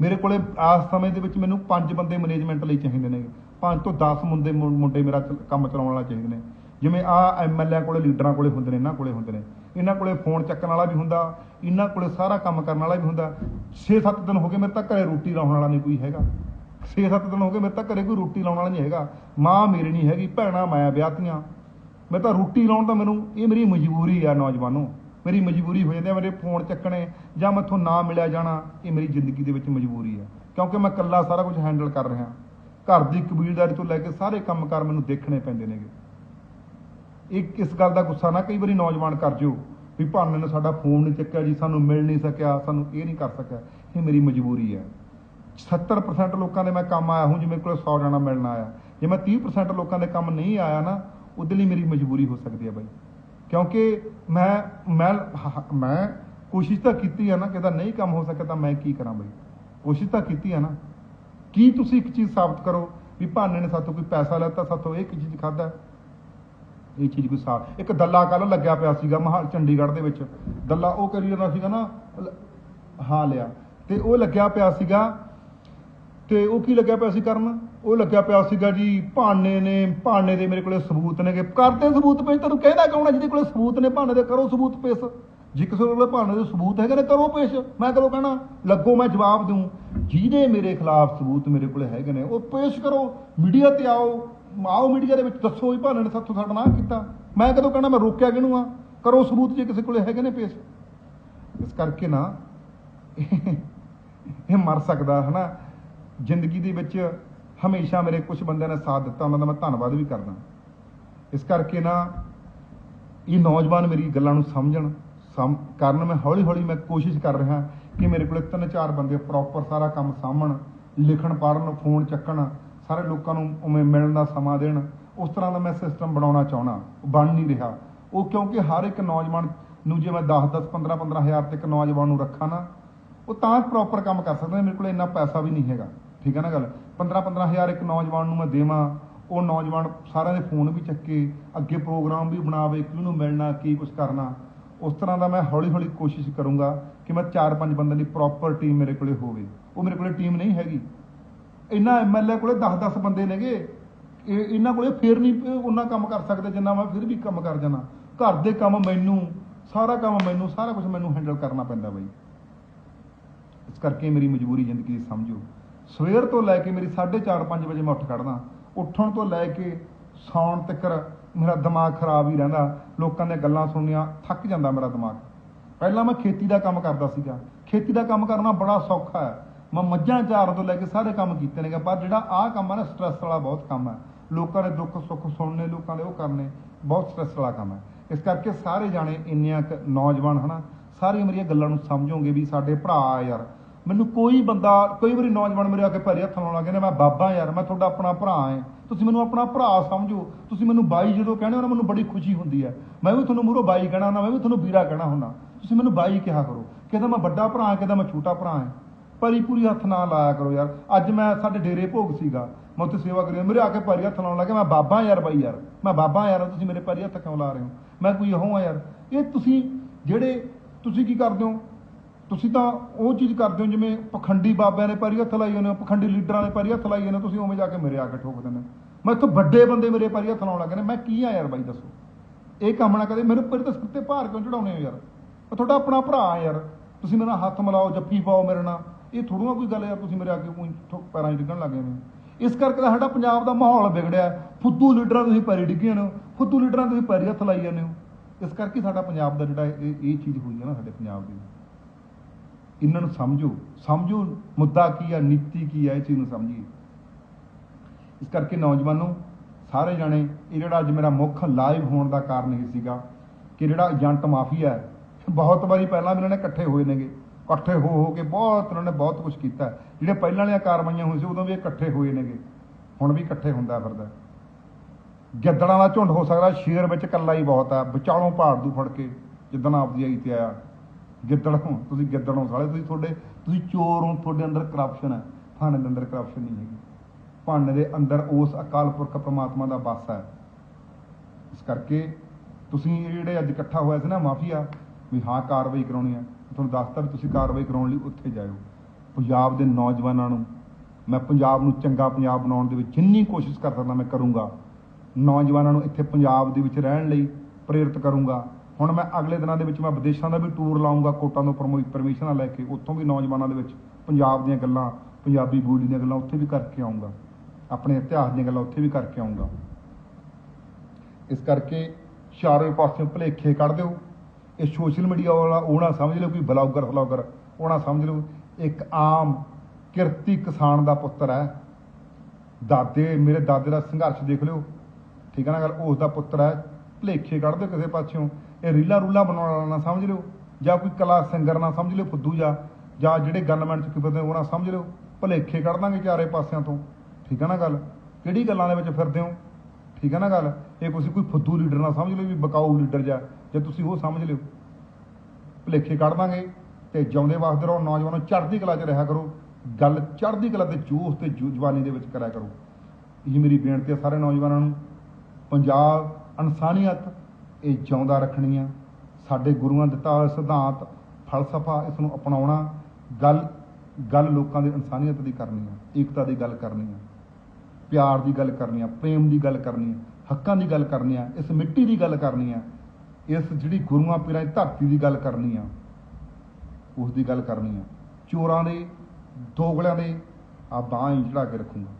ਮੇਰੇ ਕੋਲੇ ਆਸ ਸਮੇਂ ਦੇ ਵਿੱਚ ਮੈਨੂੰ ਪੰਜ ਬੰਦੇ ਮੈਨੇਜਮੈਂਟ ਲਈ ਚਾਹੀਦੇ ਨੇ। ਪੰਜ ਤੋਂ 10 ਮੁੰਡੇ ਮੁੰਡੇ ਮੇਰਾ ਚ- ਕੰਮ ਚਲਾਉਣ ਵਾਲਾ ਚਾਹੀਦੇ ਨੇ। ਜਿਵੇਂ ਆ ਐਮਐਲਏ ਕੋਲੇ ਲੀਡਰਾਂ ਕੋਲੇ ਹੁੰਦੇ ਨੇ, ਇਹਨਾਂ ਕੋਲੇ ਹੁੰਦੇ ਨੇ। ਇਹਨਾਂ ਕੋਲੇ ਫੋਨ ਚੱਕਣ ਵਾਲਾ ਵੀ ਹੁੰਦਾ, ਇਹਨਾਂ ਕੋਲੇ ਸਾਰਾ ਕੰਮ ਕਰਨ ਵਾਲਾ ਵੀ ਹੁੰਦਾ। 6-7 ਦਿਨ ਹੋ ਗਏ ਮੇਰੇ ਤਾਂ ਘਰੇ ਰੋਟੀ ਲਾਉਣ ਵਾਲਾ ਨਹੀਂ ਕੋਈ ਹੈਗਾ। 6-7 ਦਿਨ ਹੋ ਗਏ ਮੇਰੇ ਤਾਂ ਘਰੇ ਕੋਈ ਰੋਟੀ ਲਾਉਣ ਵਾਲਾ ਨਹੀਂ ਹੈਗਾ। ਮਾਂ ਮੇਰੀ ਨਹੀਂ ਹੈਗੀ, ਭੈਣਾਂ ਮੈਂ ਵਿਆਹਤੀਆਂ। ਮੈਂ ਤਾਂ ਰੋਟੀ ਲਾਉਣ ਤਾਂ ਮੈਨੂੰ, ਇਹ ਮੇਰੀ ਮਜਬੂਰੀ ਆ ਨੌਜਵਾਨੋ। ਮੇਰੀ ਮਜਬੂਰੀ ਹੋ ਜਾਂਦੀ ਆ, ਮੇਰੇ ਫੋਨ ਚੱਕਣੇ ਜਾਂ ਮੈਥੋਂ ਨਾ ਮਿਲਿਆ ਜਾਣਾ, ਇਹ ਮੇਰੀ ਜ਼ਿੰਦਗੀ ਦੇ ਵਿੱਚ ਮਜਬੂਰੀ ਆ। ਕਿਉਂਕਿ ਮੈਂ ਇਕੱਲਾ ਸਾਰਾ ਕੁਝ ਹੈਂਡਲ ਕਰ ਰਿਹਾ। ਘਰ ਦੀ ਕਬੀਲਦਾਰੀ ਤੋਂ ਲੈ ਕੇ ਸਾਰੇ ਕੰਮਕਾਰ ਮੈਨੂੰ ਦੇਖਣੇ ਪੈਂਦੇ ਨੇਗੇ। ਇੱਕ ਇਸ ਗੱਲ ਦਾ ਗੁੱਸਾ ਨਾ, ਕਈ ਵਾਰੀ ਨੌਜਵਾਨ ਕਰ ਜਿਓ ਵੀ ਭਾਵੇਂ ਨੇ ਸਾਡਾ ਫੋਨ ਨਹੀਂ ਚੱਕਿਆ ਜੀ, ਸਾਨੂੰ ਮਿਲ ਨਹੀਂ ਸਕਿਆ, ਸਾਨੂੰ ਇਹ ਨਹੀਂ ਕਰ ਸਕਿਆ। ਇਹ ਮੇਰੀ ਮਜਬੂਰੀ ਹੈ 70% ਲੋਕਾਂ ਦੇ ਮੈਂ ਕੰਮ ਆਇਆ ਹੂੰ ਮੇਰੇ ਕੋਲ 100 ਜਾਣਾ ਮਿਲਣਾ ਆਇਆ। ਜੇ ਮੈਂ 30% ਲੋਕਾਂ ਦੇ ਕੰਮ ਨਹੀਂ ਆਇਆ ਨਾ, ਉਹਦੇ ਲਈ ਮੇਰੀ ਮਜਬੂਰੀ ਹੋ ਸਕਦੀ ਹੈ ਬਾਈ। ਕਿਉਂਕਿ ਮੈਂ ਮੈਂ ਮੈਂ ਕੋਸ਼ਿਸ਼ ਤਾਂ ਕੀਤੀ ਹੈ ਨਾ ਕਿ ਨਹੀਂ ਕੰਮ ਹੋ ਸਕਿਆ ਤਾਂ ਮੈਂ ਕੀ ਕਰਾਂ ਬਾਈ। ਕੋਸ਼ਿਸ਼ ਤਾਂ ਕੀਤੀ ਹੈ ਨਾ। ਕੀ ਤੁਸੀਂ ਇੱਕ ਚੀਜ਼ ਸਾਬਤ ਕਰੋ ਵੀ ਭਾਨੇ ਨੇ ਸਾਥੋਂ ਕੋਈ ਪੈਸਾ ਲੈਤਾ ਸਾਤੋਂ ਇਹ ਕੀ ਚੀਜ਼ ਖਾਦਾ ਇਹ ਚੀਜ਼ ਕੋਈ ਸਾਫ਼ ਇੱਕ ਦੱਲਾ ਕੱਲ ਲੱਗਿਆ ਪਿਆ ਸੀਗਾ ਮਹਾਲ ਚੰਡੀਗੜ੍ਹ ਦੇ ਵਿੱਚ। ਦੱਲਾ ਉਹ ਕਰੀ ਜਾਂਦਾ ਸੀਗਾ ਨਾ ਹਾਂ ਲਿਆ। ਤੇ ਉਹ ਲੱਗਿਆ ਪਿਆ ਸੀਗਾ ਤੇ ਉਹ ਕੀ ਲੱਗਿਆ ਪਿਆ ਸੀ ਕਰਨ? ਉਹ ਲੱਗਿਆ ਪਿਆ ਸੀਗਾ ਜੀ ਭਾਨੇ ਨੇ ਭਾਨੇ ਦੇ ਮੇਰੇ ਕੋਲੇ ਸਬੂਤ ਨੇਗੇ। ਕਰਦੇ ਸਬੂਤ ਪੇਸ਼, ਤੈਨੂੰ ਕਹਿੰਦਾ ਕੌਣ ਹੈ ਜਿਹਦੇ ਕੋਲੇ ਸਬੂਤ ਨੇ? ਭਾਣੇ ਦੇ ਕਰੋ ਸਬੂਤ ਪੇਸ਼। ਜੇ ਕਿਸੇ ਕੋਲੇ ਭਾਨੇ ਦੇ ਸਬੂਤ ਹੈਗੇ ਨੇ, ਕਰੋ ਪੇਸ਼। ਮੈਂ ਕਦੋਂ ਕਹਿਣਾ, ਲੱਗੋ ਮੈਂ ਜਵਾਬ ਦਊਂ ਜਿਹਦੇ ਮੇਰੇ ਖਿਲਾਫ ਸਬੂਤ ਮੇਰੇ ਕੋਲੇ ਹੈਗੇ ਨੇ, ਉਹ ਪੇਸ਼ ਕਰੋ। ਮੀਡੀਆ ਤੇ ਆਓ। ਆਓ ਮੀਡੀਆ ਦੇ ਵਿੱਚ, ਦੱਸੋ ਵੀ ਭਾਣੇ ਨੇ ਸਾਥੋਂ ਸਾਡਾ ਨਾ ਕੀਤਾ। ਮੈਂ ਕਦੋਂ ਕਹਿਣਾ, ਮੈਂ ਰੋਕਿਆ ਕਿਹਨੂੰ ਆ? ਕਰੋ ਸਬੂਤ ਜੇ ਕਿਸੇ ਕੋਲੇ ਹੈਗੇ ਨੇ ਪੇਸ਼। ਇਸ ਕਰਕੇ ਨਾ, ਇਹ ਮਰ ਸਕਦਾ, ਹਨਾ? ਜ਼ਿੰਦਗੀ ਦੇ ਵਿੱਚ ਹਮੇਸ਼ਾ ਮੇਰੇ ਕੁਝ ਬੰਦਿਆਂ ਨੇ ਸਾਥ ਦਿੱਤਾ, ਉਹਨਾਂ ਦਾ ਮੈਂ ਧੰਨਵਾਦ ਵੀ ਕਰਦਾ। ਇਸ ਕਰਕੇ ਨਾ ਇਹ ਨੌਜਵਾਨ ਮੇਰੀ ਗੱਲਾਂ ਨੂੰ ਸਮਝਣ, ਸਮ, ਕਰਨ ਮੈਂ ਹੌਲੀ ਹੌਲੀ ਮੈਂ ਕੋਸ਼ਿਸ਼ ਕਰ ਰਿਹਾ ਕਿ ਮੇਰੇ ਕੋਲ ਤਿੰਨ ਚਾਰ ਬੰਦੇ ਪ੍ਰੋਪਰ ਸਾਰਾ ਕੰਮ ਸਾਂਭਣ, ਲਿਖਣ, ਪੜ੍ਹਨ ਫੋਨ ਚੱਕਣ, ਸਾਰੇ ਲੋਕਾਂ ਨੂੰ ਉਵੇਂ ਮਿਲਣ ਦਾ ਸਮਾਂ ਦੇਣ। ਉਸ ਤਰ੍ਹਾਂ ਦਾ ਮੈਂ ਸਿਸਟਮ ਬਣਾਉਣਾ ਚਾਹਣਾ ਬਣ ਨਹੀਂ ਰਿਹਾ। ਉਹ ਕਿਉਂਕਿ ਹਰ ਇੱਕ ਨੌਜਵਾਨ ਨੂੰ ਜੇ ਮੈਂ 10 10 15 15 ਹਜ਼ਾਰ ਤੱਕ ਨੌਜਵਾਨ ਨੂੰ ਰੱਖਾਂ ਨਾ, ਉਹ ਤਾਂ ਪ੍ਰੋਪਰ ਕੰਮ ਕਰ ਸਕਦਾ, ਮੇਰੇ ਕੋਲ ਇੰਨਾ ਪੈਸਾ ਵੀ ਨਹੀਂ ਹੈਗਾ। ਠੀਕ ਹੈ ਨਾ ਗੱਲ? 15 15 ਹਜ਼ਾਰ ਇੱਕ ਨੌਜਵਾਨ ਨੂੰ ਮੈਂ ਦੇਵਾਂ, ਉਹ ਨੌਜਵਾਨ ਸਾਰਿਆਂ ਦੇ ਫੋਨ ਵੀ ਚੱਕੇ, ਅੱਗੇ ਪ੍ਰੋਗਰਾਮ ਵੀ ਬਣਾਵੇ ਕਿਹਨੂੰ ਮਿਲਣਾ, ਕੀ ਕੁਝ ਕਰਨਾ। ਉਸ ਤਰ੍ਹਾਂ ਦਾ ਮੈਂ ਹੌਲੀ ਹੌਲੀ ਕੋਸ਼ਿਸ਼ ਕਰੂੰਗਾ ਕਿ ਮੈਂ 4-5 ਬੰਦਿਆਂ ਦੀ ਪ੍ਰੋਪਰ ਟੀਮ ਮੇਰੇ ਕੋਲੇ ਹੋਵੇ। ਉਹ ਮੇਰੇ ਕੋਲੇ ਟੀਮ ਨਹੀਂ ਹੈਗੀ। ਇਹਨਾਂ ਐਮਐਲਏ ਕੋਲੇ 10-10 ਬੰਦੇ ਨੇਗੇ। ਇਹ ਇਹਨਾਂ ਕੋਲੇ ਫੇਰ ਨਹੀਂ ਉਹਨਾਂ ਕੰਮ ਕਰ ਸਕਦੇ ਜਿੰਨਾ ਮੈਂ ਫਿਰ ਵੀ ਕੰਮ ਕਰ ਜਾਣਾ। ਘਰ ਦੇ ਕੰਮ ਮੈਨੂੰ, ਸਾਰਾ ਕੰਮ ਮੈਨੂੰ, ਸਾਰਾ ਕੁਝ ਮੈਨੂੰ ਹੈਂਡਲ ਕਰਨਾ ਪੈਂਦਾ ਬਾਈ। ਇਸ ਕਰਕੇ ਮੇਰੀ ਮਜਬੂਰੀ ਜ਼ਿੰਦਗੀ ਦੀ ਸਮਝੋ। ਸਵੇਰ ਤੋਂ ਲੈ ਕੇ ਮੇਰੀ 4:30 5 ਵਜੇ ਮੈਂ ਉੱਠ ਖੜਦਾ ਉੱਠਣ ਤੋਂ ਲੈ ਕੇ ਸੌਣ ਤੱਕ ਮੇਰਾ ਦਿਮਾਗ ਖਰਾਬ ਹੀ ਰਹਿੰਦਾ। ਲੋਕਾਂ ਦੀਆਂ ਗੱਲਾਂ ਸੁਣਨੀਆਂ ਥੱਕ ਜਾਂਦਾ ਮੇਰਾ ਦਿਮਾਗ। ਪਹਿਲਾਂ ਮੈਂ ਖੇਤੀ ਦਾ ਕੰਮ ਕਰਦਾ ਸੀਗਾ। ਖੇਤੀ ਦਾ ਕੰਮ ਕਰਨਾ ਬੜਾ ਸੌਖਾ ਹੈ। ਮੈਂ ਮੱਝਾਂ ਚਾਰਨ ਤੋਂ ਲੈ ਕੇ ਸਾਰੇ ਕੰਮ ਕੀਤੇ ਨੇਗੇ, ਪਰ ਜਿਹੜਾ ਆਹ ਕੰਮ ਹੈ ਨਾ ਸਟ੍ਰੈਸ ਵਾਲਾ ਬਹੁਤ ਕੰਮ ਹੈ। ਲੋਕਾਂ ਦੇ ਦੁੱਖ ਸੁੱਖ ਸੁਣਨੇ, ਲੋਕਾਂ ਦੇ ਉਹ ਕਰਨੇ ਬਹੁਤ ਸਟ੍ਰੈਸ ਵਾਲਾ ਕੰਮ ਹੈ। ਇਸ ਕਰਕੇ ਸਾਰੇ ਜਾਣੇ ਇੰਨੀਆਂ ਕੁ ਨੌਜਵਾਨ ਹਨਾ, ਸਾਰੀਆਂ ਮੇਰੀਆਂ ਗੱਲਾਂ ਨੂੰ ਸਮਝੋਗੇ ਵੀ ਸਾਡੇ ਭਰਾ ਆ ਯਾਰ। ਮੈਨੂੰ ਕੋਈ ਬੰਦਾ, ਕਈ ਵਾਰੀ ਨੌਜਵਾਨ ਮੇਰੇ ਆ ਕੇ ਪੈਰੀ ਹੱਥ ਲਾਉਣਾ ਲੱਗੇ ਮੈਂ ਬਾਬਾ ਯਾਰ, ਮੈਂ ਤੁਹਾਡਾ ਆਪਣਾ ਭਰਾ ਹਾਂ। ਤੁਸੀਂ ਮੈਨੂੰ ਆਪਣਾ ਭਰਾ ਸਮਝੋ। ਤੁਸੀਂ ਮੈਨੂੰ ਬਾਈ ਜਦੋਂ ਕਹਿੰਦੇ ਹੋ ਨਾ, ਮੈਨੂੰ ਬੜੀ ਖੁਸ਼ੀ ਹੁੰਦੀ ਹੈ। ਮੈਂ ਵੀ ਤੁਹਾਨੂੰ ਮੂਹਰੋਂ ਬਾਈ ਕਹਿਣਾ ਹੁੰਦਾ, ਮੈਂ ਵੀ ਤੁਹਾਨੂੰ ਵੀਰਾ ਕਹਿਣਾ ਹੁੰਦਾ। ਤੁਸੀਂ ਮੈਨੂੰ ਬਾਈ ਕਿਹਾ ਕਰੋ। ਕਿਹਦਾ ਮੈਂ ਵੱਡਾ ਭਰਾ ਹਾਂ, ਕਹਿੰਦਾ ਮੈਂ ਛੋਟਾ ਭਰਾ ਹਾਂ। ਭਰੀ ਪੂਰੀ ਹੱਥ ਨਾ ਲਾਇਆ ਕਰੋ ਯਾਰ। ਅੱਜ ਮੈਂ ਸਾਡੇ ਡੇਰੇ ਭੋਗ ਸੀਗਾ। ਮੈਂ ਉੱਥੇ ਸੇਵਾ ਕਰੀ, ਮੇਰੇ ਆ ਕੇ ਭਾਰੀ ਹੱਥ ਲਾਉਣ ਲੱਗੇ ਮੈਂ ਬਾਬਾ ਯਾਰ ਬਾਈ ਯਾਰ। ਮੈਂ ਬਾਬਾ ਯਾਰ ਤੁਸੀਂ ਮੇਰੇ ਭਾਰੀ ਹੱਥ ਕਿਉਂ ਲਾ ਰਹੇ ਹੋ? ਮੈਂ ਕੋਈ ਇਹੋ ਆ ਯਾਰ। ਇਹ ਤੁਸੀਂ ਜਿਹੜੇ, ਤੁਸੀਂ ਕੀ ਕਰਦੇ ਹੋ? ਤੁਸੀਂ ਤਾਂ ਉਹ ਚੀਜ਼ ਕਰਦੇ ਹੋ ਜਿਵੇਂ ਪਖੰਡੀ ਬਾਬਿਆਂ ਨੇ ਪੈਰੀ ਹੱਥ ਲਾਈ ਜਾਂਦੇ ਹੋ ਪਖੰਡੀ ਲੀਡਰਾਂ ਨੇ ਪੈਰੀ ਹੱਥ ਲਾਈ ਜਾਂਦੇ ਹੋ, ਤੁਸੀਂ ਉਵੇਂ ਜਾ ਕੇ ਮੇਰੇ ਆ ਕੇ ਠੋਕ ਦਿੰਦੇ ਹੋ। ਮੈਂ ਇੱਥੋਂ ਵੱਡੇ ਬੰਦੇ ਮੇਰੇ ਪੈਰੀ ਹੱਥ ਲਾਉਣ ਲੱਗੇ ਨੇ ਮੈਂ ਕੀ ਆ ਯਾਰ ਬਾਈ ਦੱਸੋ? ਇਹ ਕੰਮ ਨਾ ਕਦੇ ਮੇਰੇ ਉੱਪਰ ਤਾਂ ਸਿਰ ਤੇ ਭਾਰ ਕਿਉਂ ਚੜਾਉਨੇ ਹੋ ਯਾਰ? ਮੈਂ ਤੁਹਾਡਾ ਆਪਣਾ ਭਰਾ ਆ ਯਾਰ। ਤੁਸੀਂ ਮੇਰੇ ਨਾਲ ਹੱਥ ਮਿਲਾਓ ਜੱਫੀ ਪਾਓ ਮੇਰੇ ਨਾਲ। ਇਹ ਥੋੜੂਆ ਕੋਈ ਗੱਲ ਯਾਰ ਤੁਸੀਂ ਮੇਰੇ ਅੱਗੇ ਕੋਈ ਠੋਕ ਪੈਰਾਂ 'ਚ ਡਿੱਗਣ ਲੱਗੇ ਨੇ। ਇਸ ਕਰਕੇ ਤਾਂ ਸਾਡਾ ਪੰਜਾਬ ਦਾ ਮਾਹੌਲ ਵਿਗੜਿਆ। ਫੁੱਦੂ ਲੀਡਰਾਂ ਤੁਸੀਂ ਪੈਰੀ ਡਿੱਗੇ ਨੇ ਫੁੱਦੂ ਲੀਡਰਾਂ ਤੁਸੀਂ ਪੈਰੀ ਹੱਥ ਲਾਈ ਜਾਂਦੇ ਹੋ। ਇਸ ਕਰਕੇ ਸਾਡਾ ਪੰਜਾਬ ਦਾ ਜਿਹੜਾ ਇਹ ਇਹ ਚੀਜ਼ ਹੋਈ ਹੈ ਨਾ ਸਾਡੇ ਪੰਜਾਬ ਦੀ। ਇਹਨਾਂ ਨੂੰ ਸਮਝੋ। ਸਮਝੋ ਮੁੱਦਾ ਕੀ ਆ, ਨੀਤੀ ਕੀ ਆ, ਇਹ ਚੀਜ਼ ਨੂੰ ਸਮਝੀਏ। ਇਸ ਕਰਕੇ ਨੌਜਵਾਨੋ, ਸਾਰੇ ਜਾਣੇ, ਇਹ ਜਿਹੜਾ ਅੱਜ ਮੇਰਾ ਮੁੱਖ ਲਾਈਵ ਹੋਣ ਦਾ ਕਾਰਨ ਇਹ ਸੀਗਾ ਕਿ ਜਿਹੜਾ ਏਜੰਟ ਮਾਫੀਆ ਹੈ, ਬਹੁਤ ਵਾਰੀ ਪਹਿਲਾਂ ਵੀ ਇਹਨਾਂ ਨੇ ਇਕੱਠੇ ਹੋਏ ਨੇਗੇ। ਇਕੱਠੇ ਹੋ ਹੋ ਕੇ ਬਹੁਤ ਇਹਨਾਂ ਨੇ ਬਹੁਤ ਕੁਝ ਕੀਤਾ। ਜਿਹੜੇ ਪਹਿਲਾਂ ਵਾਲੀਆਂ ਕਾਰਵਾਈਆਂ ਹੋਈਆਂ ਸੀ, ਉਦੋਂ ਵੀ ਇਕੱਠੇ ਹੋਏ ਨੇਗੇ। ਹੁਣ ਵੀ ਇਕੱਠੇ ਹੁੰਦਾ ਫਿਰਦਾ। ਗਿੱਦੜਾਂ ਦਾ ਝੁੰਡ ਹੋ ਸਕਦਾ, ਸ਼ੇਰ ਵਿੱਚ ਇਕੱਲਾ ਹੀ ਬਹੁਤ ਆ, ਵਿਚਾਲੋਂ ਪਹਾੜ ਦੂ ਫੜ ਕੇ, ਜਿੱਦਣ ਆਪਦੀ ਆਈ ਤੇ ਆਇਆ। ਗਿੱਦੜ ਹੋ, ਤੁਸੀਂ ਗਿੱਦੜ ਹੋ ਸਾਲੇ, ਤੁਸੀਂ ਤੁਹਾਡੇ, ਤੁਸੀਂ ਚੋਰ ਹੋ, ਤੁਹਾਡੇ ਅੰਦਰ ਕਰਪਸ਼ਨ ਹੈ। ਭਾਣੇ ਦੇ ਅੰਦਰ ਕਰਪਸ਼ਨ ਨਹੀਂ ਹੈਗੀ। ਭਾਣੇ ਦੇ ਅੰਦਰ ਉਸ ਅਕਾਲ ਪੁਰਖ ਪ੍ਰਮਾਤਮਾ ਦਾ ਵਾਸ ਹੈ। ਇਸ ਕਰਕੇ ਤੁਸੀਂ ਜਿਹੜੇ ਅੱਜ ਇਕੱਠਾ ਹੋਇਆ ਸੀ ਨਾ ਮਾਫੀਆ, ਵੀ ਹਾਂ, ਕਾਰਵਾਈ ਕਰਾਉਣੀ ਹੈ। ਤੁਹਾਨੂੰ ਦੱਸਤਾ ਵੀ ਤੁਸੀਂ ਕਾਰਵਾਈ ਕਰਾਉਣ ਲਈ ਉੱਥੇ ਜਾਇਓ। ਪੰਜਾਬ ਦੇ ਨੌਜਵਾਨਾਂ ਨੂੰ, ਮੈਂ ਪੰਜਾਬ ਨੂੰ ਚੰਗਾ ਪੰਜਾਬ ਬਣਾਉਣ ਦੇ ਵਿੱਚ ਜਿੰਨੀ ਕੋਸ਼ਿਸ਼ ਕਰ ਸਕਦਾ ਮੈਂ ਕਰੂੰਗਾ। ਨੌਜਵਾਨਾਂ ਨੂੰ ਇੱਥੇ ਪੰਜਾਬ ਦੇ ਵਿੱਚ ਰਹਿਣ ਲਈ ਪ੍ਰੇਰਿਤ ਕਰੂੰਗਾ। ਹੁਣ ਮੈਂ ਅਗਲੇ ਦਿਨਾਂ ਦੇ ਵਿੱਚ ਮੈਂ ਵਿਦੇਸ਼ਾਂ ਦਾ ਵੀ ਟੂਰ ਲਾਉਂਗਾ ਕੋਟਾਂ ਤੋਂ ਪਰਮੋ ਪਰਮਿਸ਼ਨਾਂ ਲੈ ਕੇ, ਉੱਥੋਂ ਵੀ ਨੌਜਵਾਨਾਂ ਦੇ ਵਿੱਚ ਪੰਜਾਬ ਦੀਆਂ ਗੱਲਾਂ, ਪੰਜਾਬੀ ਬੋਲੀ ਦੀਆਂ ਗੱਲਾਂ ਉੱਥੇ ਵੀ ਕਰਕੇ ਆਉਂਗਾ ਆਪਣੇ ਇਤਿਹਾਸ ਦੀਆਂ ਗੱਲਾਂ ਉੱਥੇ ਵੀ ਕਰਕੇ ਆਉਂਗਾ ਇਸ ਕਰਕੇ ਚਾਰੇ ਪਾਸਿਓਂ ਭਲੇਖੇ ਕੱਢ ਦਿਓ। ਇਹ ਸੋਸ਼ਲ ਮੀਡੀਆ ਵਾਲਾ ਉਹ ਨਾ ਸਮਝ ਲਿਓ ਕੋਈ ਬਲੌਗਰ, ਫਲੌਗਰ ਉਹ ਨਾ ਸਮਝ ਲਿਓ, ਇੱਕ ਆਮ ਕਿਰਤੀ ਕਿਸਾਨ ਦਾ ਪੁੱਤਰ ਹੈ। ਦਾਦੇ, ਮੇਰੇ ਦਾਦੇ ਦਾ ਸੰਘਰਸ਼ ਦੇਖ ਲਿਓ। ਠੀਕ ਹੈ ਨਾ ਗੱਲ? ਉਸ ਦਾ ਪੁੱਤਰ ਹੈ। ਭਲੇਖੇ ਕੱਢ ਦਿਓ ਕਿਸੇ ਪਾਸਿਓਂ। ਇਹ ਰੀਲਾ ਰੂਲਾ ਬਣਾਉਣ ਵਾਲਾ ਨਾ ਸਮਝ ਲਿਓ, ਜਾਂ ਕੋਈ ਕਲਾ ਸਿੰਗਰ ਨਾ ਸਮਝ ਲਿਓ ਫੁੱਦੂ ਜਾ, ਜਾਂ ਜਿਹੜੇ ਗਨਮੈਨ ਚ ਫਿਰਦੇ ਉਹ ਨਾ ਸਮਝ ਲਿਓ, ਭਲੇਖੇ ਕੱਢ ਦਾਂਗੇ ਚਾਰੇ ਪਾਸਿਆਂ ਤੋਂ। ਠੀਕ ਹੈ ਨਾ ਗੱਲ? ਕਿਹੜੀ ਗੱਲਾਂ ਦੇ ਵਿੱਚ ਫਿਰਦੇ ਹੋ? ਠੀਕ ਹੈ ਨਾ ਗੱਲ? ਇਹ ਤੁਸੀਂ ਕੋਈ ਫੁੱਦੂ ਲੀਡਰ ਨਾ ਸਮਝ ਲਿਓ ਵੀ ਬਕਾਊ ਲੀਡਰ ਜਾਂ, ਜੇ ਤੁਸੀਂ ਉਹ ਸਮਝ ਲਿਓ। ਭੁਲੇਖੇ ਕੱਢ ਦਾਂਗੇ ਤੇ ਜਿਉਂਦੇ ਵਾਸਤੇ ਰਹੋ, ਨੌਜਵਾਨੋ ਚੜ੍ਹਦੀ ਕਲਾ 'ਚ ਰਿਹਾ ਕਰੋ। ਗੱਲ ਚੜ੍ਹਦੀ ਕਲਾ ਤੇ ਜੋਸ਼ ਤੇ ਜੂ- ਜਵਾਨੀ ਦੇ ਵਿੱਚ ਕਰਿਆ ਕਰੋ। ਇਹ ਮੇਰੀ ਬੇਨਤੀ ਹੈ ਸਾਰੇ ਨੌਜਵਾਨਾਂ ਨੂੰ। ਪੰਜਾਬ ਇਨਸਾਨੀਅਤ ਇਹ ਜਿਉਂਦਾ ਰੱਖਣੀ ਆ ਸਾਡੇ ਗੁਰੂਆਂ ਦਿੱਤਾ ਹੋਇਆ ਸਿਧਾਂਤ, ਫਲਸਫਾ ਇਸ ਨੂੰ ਅਪਣਾਉਣਾ, ਗੱਲ ਗੱਲ ਲੋਕਾਂ ਦੀ ਇਨਸਾਨੀਅਤ ਦੀ ਕਰਨੀ ਆ, ਏਕਤਾ ਦੀ ਗੱਲ ਕਰਨੀ ਆ, ਪਿਆਰ ਦੀ ਗੱਲ ਕਰਨੀ ਆ, ਪ੍ਰੇਮ ਦੀ ਗੱਲ ਕਰਨੀ ਆ, ਹੱਕਾਂ ਦੀ ਗੱਲ ਕਰਨੀ ਆ, ਇਸ ਮਿੱਟੀ ਦੀ ਗੱਲ ਕਰਨੀ ਆ, ਇਸ ਜਿਹੜੀ ਗੁਰੂਆਂ ਪੀਰਾਂ ਦੀ ਧਰਤੀ ਦੀ ਗੱਲ ਕਰਨੀ ਆ, ਉਸ ਦੀ ਗੱਲ ਕਰਨੀ ਆ। ਚੋਰਾਂ ਦੇ, ਦੋਗਲਿਆਂ ਦੇ ਆ ਬਾਂਹ ਹੀ ਚੜਾ ਕੇ ਰੱਖੂੰਗਾ।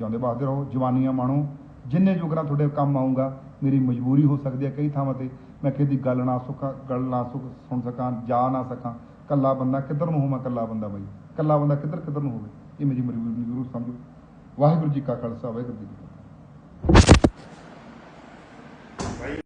ਜਾਂਦੇ ਬਾਅਦ ਰਹੋ, ਜਵਾਨੀਆਂ ਮਾਣੋ, ਜਿੰਨੇ ਜੋਗਰਾਂ ਤੁਹਾਡੇ ਕੰਮ ਆਉਂਗਾ ਮੇਰੀ ਮਜਬੂਰੀ ਹੋ ਸਕਦੀ ਹੈ ਕਈ ਥਾਵਾਂ ਤੇ ਮੈਂ ਕਿਸੇ ਦੀ ਗੱਲ ਨਾ ਸੁੱਕਾਂ ਗੱਲ ਨਾ ਸੁੱਕ ਸੁਣ ਸਕਾਂ, ਜਾ ਨਾ ਸਕਾਂ। ਕੱਲਾ ਬੰਦਾ ਕਿੱਧਰ ਨੂੰ ਹੋਵਾਂ ਕੱਲਾ ਬੰਦਾ ਬਾਈ। ਕੱਲਾ ਬੰਦਾ ਕਿੱਧਰ ਕਿੱਧਰ ਨੂੰ ਹੋਵੇ? ਇਹ ਮੇਰੀ ਮਜਬੂਰੀ ਜ਼ਰੂਰ ਸਮਝੋ। ਵਾਹਿਗੁਰੂ ਜੀ ਕਾ ਖਾਲਸਾ, ਵਾਹਿਗੁਰੂ ਜੀ ਕੀ ਫਤਿਹ।